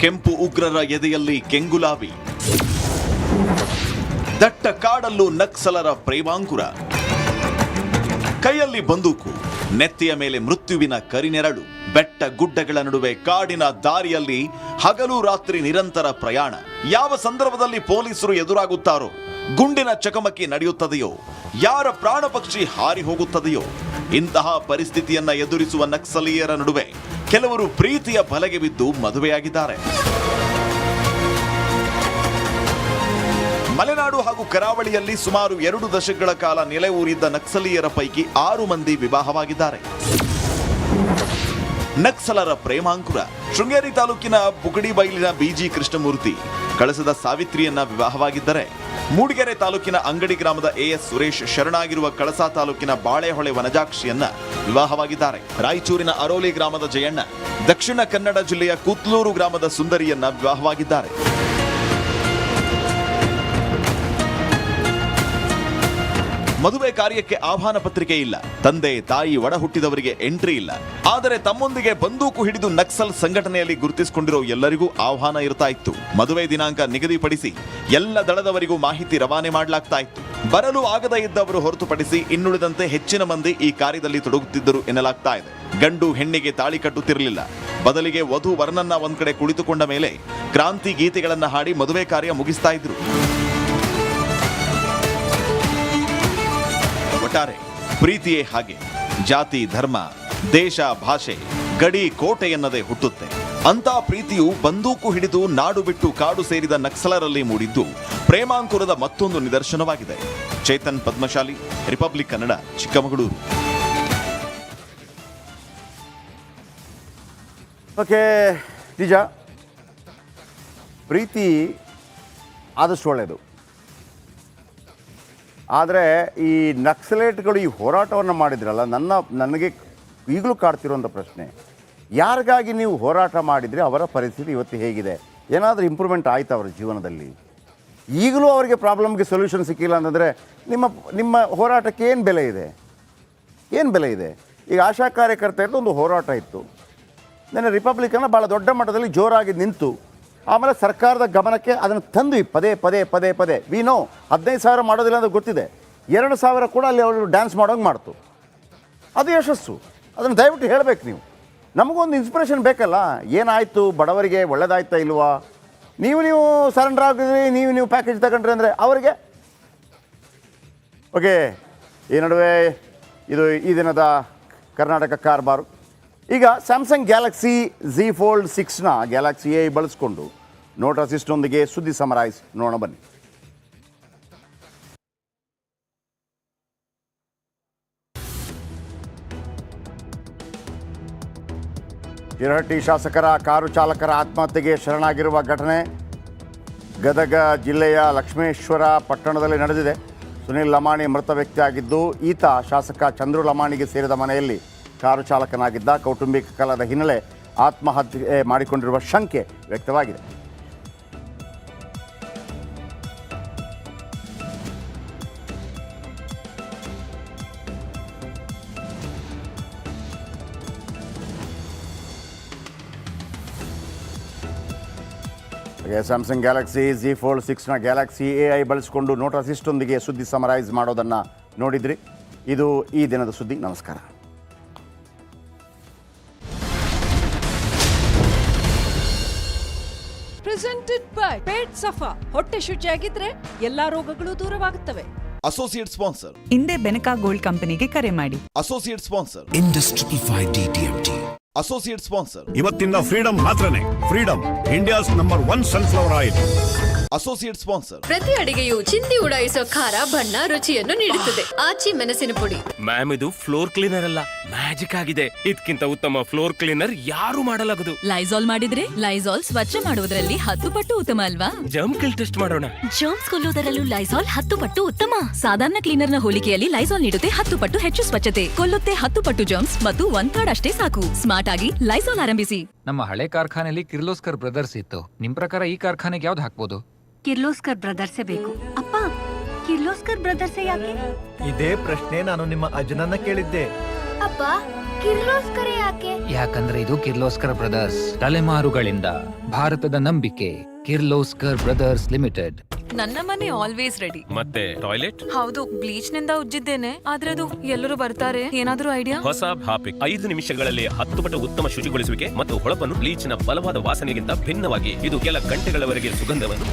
ಕೆಂಪು ಉಗ್ರರ ಎದೆಯಲ್ಲಿ ಕೆಂಗುಲಾವಿ ದಟ್ಟ ಕಾಡಲ್ಲೂ ನಕ್ಸಲರ ಪ್ರೇಮಾಂಕುರ. ಕೈಯಲ್ಲಿ ಬಂದೂಕು, ನೆತ್ತಿಯ ಮೇಲೆ ಮೃತ್ಯುವಿನ ಕರಿನೆರಳು. ಬೆಟ್ಟ ಗುಡ್ಡಗಳ ನಡುವೆ ಕಾಡಿನ ದಾರಿಯಲ್ಲಿ ಹಗಲು ರಾತ್ರಿ ನಿರಂತರ ಪ್ರಯಾಣ. ಯಾವ ಸಂದರ್ಭದಲ್ಲಿ ಪೊಲೀಸರು ಎದುರಾಗುತ್ತಾರೋ, ಗುಂಡಿನ ಚಕಮಕಿ ನಡೆಯುತ್ತದೆಯೋ, ಯಾರ ಪ್ರಾಣ ಪಕ್ಷಿ ಹಾರಿ ಹೋಗುತ್ತದೆಯೋ, ಇಂತಹ ಪರಿಸ್ಥಿತಿಯನ್ನ ಎದುರಿಸುವ ನಕ್ಸಲೀಯರ ನಡುವೆ ಕೆಲವರು ಪ್ರೀತಿಯ ಬಲೆಗೆ ಬಿದ್ದು ಮದುವೆಯಾಗಿದ್ದಾರೆ. ಮಲೆನಾಡು ಹಾಗೂ ಕರಾವಳಿಯಲ್ಲಿ ಸುಮಾರು ಎರಡು ದಶಕಗಳ ಕಾಲ ನೆಲೆ ಊರಿದ್ದ ನಕ್ಸಲೀಯರ ಪೈಕಿ ಆರು ಮಂದಿ ವಿವಾಹವಾಗಿದ್ದಾರೆ. ನಕ್ಸಲರ ಪ್ರೇಮಾಂಕುರ. ಶೃಂಗೇರಿ ತಾಲೂಕಿನ ಬುಗಡಿ ಬೈಲಿನ ಬಿಜಿ ಕೃಷ್ಣಮೂರ್ತಿ. ಕಳಸದ ಸಾವಿತ್ರಿಯನ್ನ ವಿವಾಹವಾಗಿದ್ದರೆ, ಮೂಡಿಗೆರೆ ತಾಲೂಕಿನ ಅಂಗಡಿ ಗ್ರಾಮದ ಎಎಸ್ ಸುರೇಶ್ ಶರಣಾಗಿರುವ ಕಳಸ ತಾಲೂಕಿನ ಬಾಳೆಹೊಳೆ ವನಜಾಕ್ಷಿಯನ್ನ ವಿವಾಹವಾಗಿದ್ದಾರೆ. ರಾಯಚೂರಿನ ಅರೋಲಿ ಗ್ರಾಮದ ಜಯಣ್ಣ, ದಕ್ಷಿಣ ಕನ್ನಡ ಜಿಲ್ಲೆಯ ಕುತ್ಲೂರು ಗ್ರಾಮದ ಸುಂದರಿಯನ್ನ ವಿವಾಹವಾಗಿದ್ದಾರೆ. ಮದುವೆ ಕಾರ್ಯಕ್ಕೆ ಆಹ್ವಾನ ಪತ್ರಿಕೆ ಇಲ್ಲ. ತಂದೆ, ತಾಯಿ, ಒಡ ಹುಟ್ಟಿದವರಿಗೆ ಎಂಟ್ರಿ ಇಲ್ಲ. ಆದರೆ ತಮ್ಮೊಂದಿಗೆ ಬಂದೂಕು ಹಿಡಿದು ನಕ್ಸಲ್ ಸಂಘಟನೆಯಲ್ಲಿ ಗುರುತಿಸಿಕೊಂಡಿರೋ ಎಲ್ಲರಿಗೂ ಆಹ್ವಾನ ಇರ್ತಾ ಇತ್ತು. ಮದುವೆ ದಿನಾಂಕ ನಿಗದಿಪಡಿಸಿ ಎಲ್ಲ ದಳದವರಿಗೂ ಮಾಹಿತಿ ರವಾನೆ ಮಾಡಲಾಗ್ತಾ ಇತ್ತು. ಬರಲು ಆಗದ ಇದ್ದವರು ಹೊರತುಪಡಿಸಿ ಇನ್ನುಳಿದಂತೆ ಹೆಚ್ಚಿನ ಮಂದಿ ಈ ಕಾರ್ಯದಲ್ಲಿ ತೊಡಗುತ್ತಿದ್ದರು ಎನ್ನಲಾಗ್ತಾ ಇದೆ. ಗಂಡು ಹೆಣ್ಣಿಗೆ ತಾಳಿ ಕಟ್ಟುತ್ತಿರಲಿಲ್ಲ. ಬದಲಿಗೆ ವಧು ವರ್ಣನ್ನ ಒಂದ್ ಕಡೆ ಕುಳಿತುಕೊಂಡ ಮೇಲೆ ಕ್ರಾಂತಿ ಗೀತೆಗಳನ್ನ ಹಾಡಿ ಮದುವೆ ಕಾರ್ಯ ಮುಗಿಸ್ತಾ ಇದ್ರು. ಪ್ರೀತಿಯೇ ಹಾಗೆ. ಜಾತಿ, ಧರ್ಮ, ದೇಶ, ಭಾಷೆ, ಗಡಿ, ಕೋಟೆ ಎನ್ನದೇ ಹುಟ್ಟುತ್ತೆ. ಅಂತ ಪ್ರೀತಿಯು ಬಂದೂಕು ಹಿಡಿದು ನಾಡು ಬಿಟ್ಟು ಕಾಡು ಸೇರಿದ ನಕ್ಸಲರಲ್ಲಿ ಮೂಡಿದ್ದು ಪ್ರೇಮಾಂಕುರದ ಮತ್ತೊಂದು ನಿದರ್ಶನವಾಗಿದೆ. ಚೇತನ್ ಪದ್ಮಶಾಲಿ, ರಿಪಬ್ಲಿಕ್ ಕನ್ನಡ, ಚಿಕ್ಕಮಗಳೂರು. ಓಕೆ, ನಿಜ. ಪ್ರೀತಿ ಆದಷ್ಟು ಒಳ್ಳೆಯದು ಆದರೆ ಈ ನಕ್ಸಲೇಟ್ಗಳು ಈ ಹೋರಾಟವನ್ನು ಮಾಡಿದ್ರಲ್ಲ, ನನ್ನ, ನನಗೆ ಈಗಲೂ ಕಾಡ್ತಿರುವಂಥ ಪ್ರಶ್ನೆ, ಯಾರಿಗಾಗಿ ನೀವು ಹೋರಾಟ ಮಾಡಿದರೆ? ಅವರ ಪರಿಸ್ಥಿತಿ ಇವತ್ತು ಹೇಗಿದೆ? ಏನಾದರೂ ಇಂಪ್ರೂವ್ಮೆಂಟ್ ಆಯಿತು ಅವರ ಜೀವನದಲ್ಲಿ? ಈಗಲೂ ಅವರಿಗೆ ಪ್ರಾಬ್ಲಮ್ಗೆ ಸೊಲ್ಯೂಷನ್ ಸಿಕ್ಕಿಲ್ಲ ಅಂತಂದರೆ ನಿಮ್ಮ ನಿಮ್ಮ ಹೋರಾಟಕ್ಕೆ ಏನು ಬೆಲೆ ಇದೆ? ಏನು ಬೆಲೆ ಇದೆ? ಈಗ ಆಶಾ ಕಾರ್ಯಕರ್ತೆಯರದ್ದು ಒಂದು ಹೋರಾಟ ಇತ್ತು. ನೆನ್ನೆ ರಿಪಬ್ಲಿಕನ್ನು ಭಾಳ ದೊಡ್ಡ ಮಟ್ಟದಲ್ಲಿ ಜೋರಾಗಿ ನಿಂತು. ಆಮೇಲೆ ಸರ್ಕಾರದ ಗಮನಕ್ಕೆ ಅದನ್ನು ತಂದ್ವಿ ಪದೇ ಪದೇ ಪದೇ ಪದೇ. ವಿ ನೋ ಹದಿನೈದು ಸಾವಿರ ಮಾಡೋದಿಲ್ಲ ಅಂತ ಗೊತ್ತಿದೆ. ಎರಡು ಸಾವಿರ ಕೂಡ ಅಲ್ಲಿ ಅವರು ಡ್ಯಾನ್ಸ್ ಮಾಡೋಂಗೆ ಮಾಡ್ತು. ಅದು ಯಶಸ್ಸು. ಅದನ್ನು ದಯವಿಟ್ಟು ಹೇಳಬೇಕು ನೀವು. ನಮಗೊಂದು ಇನ್ಸ್ಪಿರೇಷನ್ ಬೇಕಲ್ಲ? ಏನಾಯಿತು? ಬಡವರಿಗೆ ಒಳ್ಳೇದಾಯ್ತಾ ಇಲ್ವಾ? ನೀವು ನೀವು ಸರೆಂಡರ್ ಆಗಿದ್ರಿ, ನೀವು ನೀವು ಪ್ಯಾಕೇಜ್ ತಗೊಂಡ್ರಿ ಅಂದರೆ ಅವರಿಗೆ? ಓಕೆ ಈ ನಡುವೆ ಇದು ಈ ದಿನದ ಕರ್ನಾಟಕ ಕಾರ್ಬಾರು. ಈಗ ಸ್ಯಾಮ್ಸಂಗ್ ಗ್ಯಾಲಕ್ಸಿ ಝಿ ಫೋಲ್ಡ್ ಸಿಕ್ಸ್ನ ಗ್ಯಾಲಕ್ಸಿ ಎ ಬಳಸ್ಕೊಂಡು ನೋಟ್ ಅಸಿಸ್ಟೊಂದಿಗೆ ಸುದ್ದಿ ಸಮರಾಯಿಸ್. ನೋಡೋಣ ಬನ್ನಿ. ಶಿರಹಟ್ಟಿ ಶಾಸಕರ, ಕಾರು ಚಾಲಕರ ಆತ್ಮಹತ್ಯೆಗೆ ಶರಣಾಗಿರುವ ಘಟನೆ ಗದಗ ಜಿಲ್ಲೆಯ ಲಕ್ಷ್ಮೇಶ್ವರ ಪಟ್ಟಣದಲ್ಲಿ ನಡೆದಿದೆ. ಸುನಿಲ್ ಲಮಾಣಿ ಮೃತ ವ್ಯಕ್ತಿಯಾಗಿದ್ದು, ಈತ ಶಾಸಕ ಚಂದ್ರು ಲಮಾಣಿಗೆ ಸೇರಿದ ಮನೆಯಲ್ಲಿ ಕಾರು ಚಾಲಕನಾಗಿದ್ದ. ಕೌಟುಂಬಿಕ ಕಲದ ಹಿನ್ನೆಲೆ ಆತ್ಮಹತ್ಯೆ ಮಾಡಿಕೊಂಡಿರುವ ಶಂಕೆ ವ್ಯಕ್ತವಾಗಿದೆ. ಸ್ಯಾಮ್ಸಂಗ್ ಗ್ಯಾಲಕ್ಸಿ ಜಿ ಫೋಲ್ಡ್ ಸಿಕ್ಸ್ನ ಗ್ಯಾಲಕ್ಸಿ ಎ ಐ ಬಳಸಿಕೊಂಡು ನೋಟ್ ಅಸಿಸ್ಟೊಂದಿಗೆ ಸುದ್ದಿ ಸಮರೈಸ್ ಮಾಡೋದನ್ನು ನೋಡಿದ್ರಿ. ಇದು ಈ ದಿನದ ಸುದ್ದಿ. ನಮಸ್ಕಾರ. ಪ್ರೆಸೆಂಟೆಡ್ ಬೈ ಪೇಟ್ ಸಫಾ ಹೊಟ್ಟೆ ಶುಚಿಯಾಗಿದ್ರೆ ಎಲ್ಲಾ ರೋಗಗಳು ದೂರವಾಗುತ್ತವೆ. ಅಸೋಸಿಯೇಟ್ ಸ್ಪಾನ್ಸರ್ ಹಿಂದೆ ಬೆನಕಾ ಗೋಲ್ಡ್ ಕಂಪನಿಗೆ ಕರೆ ಮಾಡಿ. Associate sponsor industry triple five DTMT associate sponsor ಇವತ್ತಿಂದ ಫ್ರೀಡಮ್ ಮಾತ್ರನೇ. Freedom India's number one sunflower oil associate sponsor ಪ್ರತಿ ಅಡಿಗೆಯು ಚಿಂದಿ ಉಡಾಯಿಸೋ ಖಾರ ಬಣ್ಣ ರುಚಿಯನ್ನು ನೀಡುತ್ತದೆ. ಆಚಿ ಮೆಣಸಿನ ಪುಡಿ. ಮ್ಯಾಮ್ ಇದು ಫ್ಲೋರ್ ಕ್ಲೀನರ್ ಅಲ್ಲ. ಮ್ಯಾಜಿಕ್ ಆಗಿದೆ. ಇದಕ್ಕಿಂತ ಉತ್ತಮ ಫ್ಲೋರ್ ಕ್ಲೀನರ್ ಯಾರು ಮಾಡಲಾಗದು. ಲೈಸಾಲ್ ಮಾಡಿದ್ರೆ ಲೈಸಾಲ್ ಸ್ವಚ್ಛ ಮಾಡುವುದರಲ್ಲಿ ಹತ್ತು ಪಟ್ಟು ಉತ್ತಮ ಅಲ್ವಾ? ಜಮ್ ಕಿಲ್ ಟೆಸ್ಟ್ ಮಾಡೋಣ. ಜರ್ಮ್ಸ್ ಕೊಲ್ಲುವುದರಲ್ಲೂ ಲೈಸಾಲ್ ಹತ್ತು ಪಟ್ಟು ಉತ್ತಮ. ಸಾಧಾರಣ ಕ್ಲೀನರ್ನ ಹೋಲಿಕೆಯಲ್ಲಿ ಲೈಸಾಲ್ ನೀಡುತ್ತೆ ಹತ್ತು ಪಟ್ಟು ಹೆಚ್ಚು ಸ್ವಚ್ಛತೆ. ಕೊಲ್ಲುತ್ತೆ ಹತ್ತು ಪಟ್ಟು ಜರ್ಮ್ಸ್ ಮತ್ತು ಒನ್ ಥರ್ಡ್ ಅಷ್ಟೇ ಸಾಕು. ಸ್ಮಾರ್ಟ್ ಆಗಿ ಲೈಸಾಲ್ ಆರಂಭಿಸಿ. ನಮ್ಮ ಹಳೆ ಕಾರ್ಖಾನೆಯಲ್ಲಿ ಕಿರ್ಲೋಸ್ಕರ್ ಬ್ರದರ್ಸ್ ಇತ್ತು. ನಿಮ್ ಪ್ರಕಾರ ಈ ಕಾರ್ಖಾನೆಗೆ ಯಾವ್ದು ಹಾಕ್ಬೋದು? ಕಿರ್ಲೋಸ್ಕರ್ ಬ್ರದರ್ಸ್ ಬೇಕು. ಅಪ್ಪ ಕಿರ್ಲೋಸ್ಕರ್ ಬ್ರದರ್ಸೇ ಯಾಕೆ? ಇದೇ ಪ್ರಶ್ನೆ ನಾನು ನಿಮ್ಮ ಅಜ್ಜನನ್ನ ಕೇಳಿದ್ದೆ. ಅಪ್ಪ ಕಿರ್ಲೋಸ್ಕರ್ ಯಾಕೆ? ಯಾಕಂದ್ರೆ ಇದು ಕಿರ್ಲೋಸ್ಕರ್ ಬ್ರದರ್ಸ್ ತಲೆಮಾರುಗಳಿಂದ ಭಾರತದ ನಂಬಿಕೆ ಕಿರ್ಲೋಸ್ಕರ್ ಬ್ರದರ್ಸ್ ಲಿಮಿಟೆಡ್. ನನ್ನ ಮನೆ ಆಲ್ವೇಸ್ ರೆಡಿ ಮತ್ತೆ ಟಾಯ್ಲೆಟ್? ಹೌದು ಬ್ಲೀಚ್ನಿಂದ ಉಜ್ಜಿದ್ದೇನೆ. ಆದ್ರೆ ಅದು ಎಲ್ಲರೂ ಬರ್ತಾರೆ. ಏನಾದ್ರೂ ಐಡಿಯಾ ಹೊಸ ಹಾಪಿಕ್ ಐದು ನಿಮಿಷಗಳಲ್ಲಿ ಹತ್ತು ಪಟ್ಟು ಉತ್ತಮ ಶುಚಿಗೊಳಿಸುವಿಕೆ ಮತ್ತು ಹೊಳಪನ್ನು ಬ್ಲೀಚ್ನ ಬಲವಾದ ವಾಸನೆಗಿಂತ ಭಿನ್ನವಾಗಿ ಇದು ಕೆಲ ಗಂಟೆಗಳವರೆಗೆ ಸುಗಂಧವನ್ನು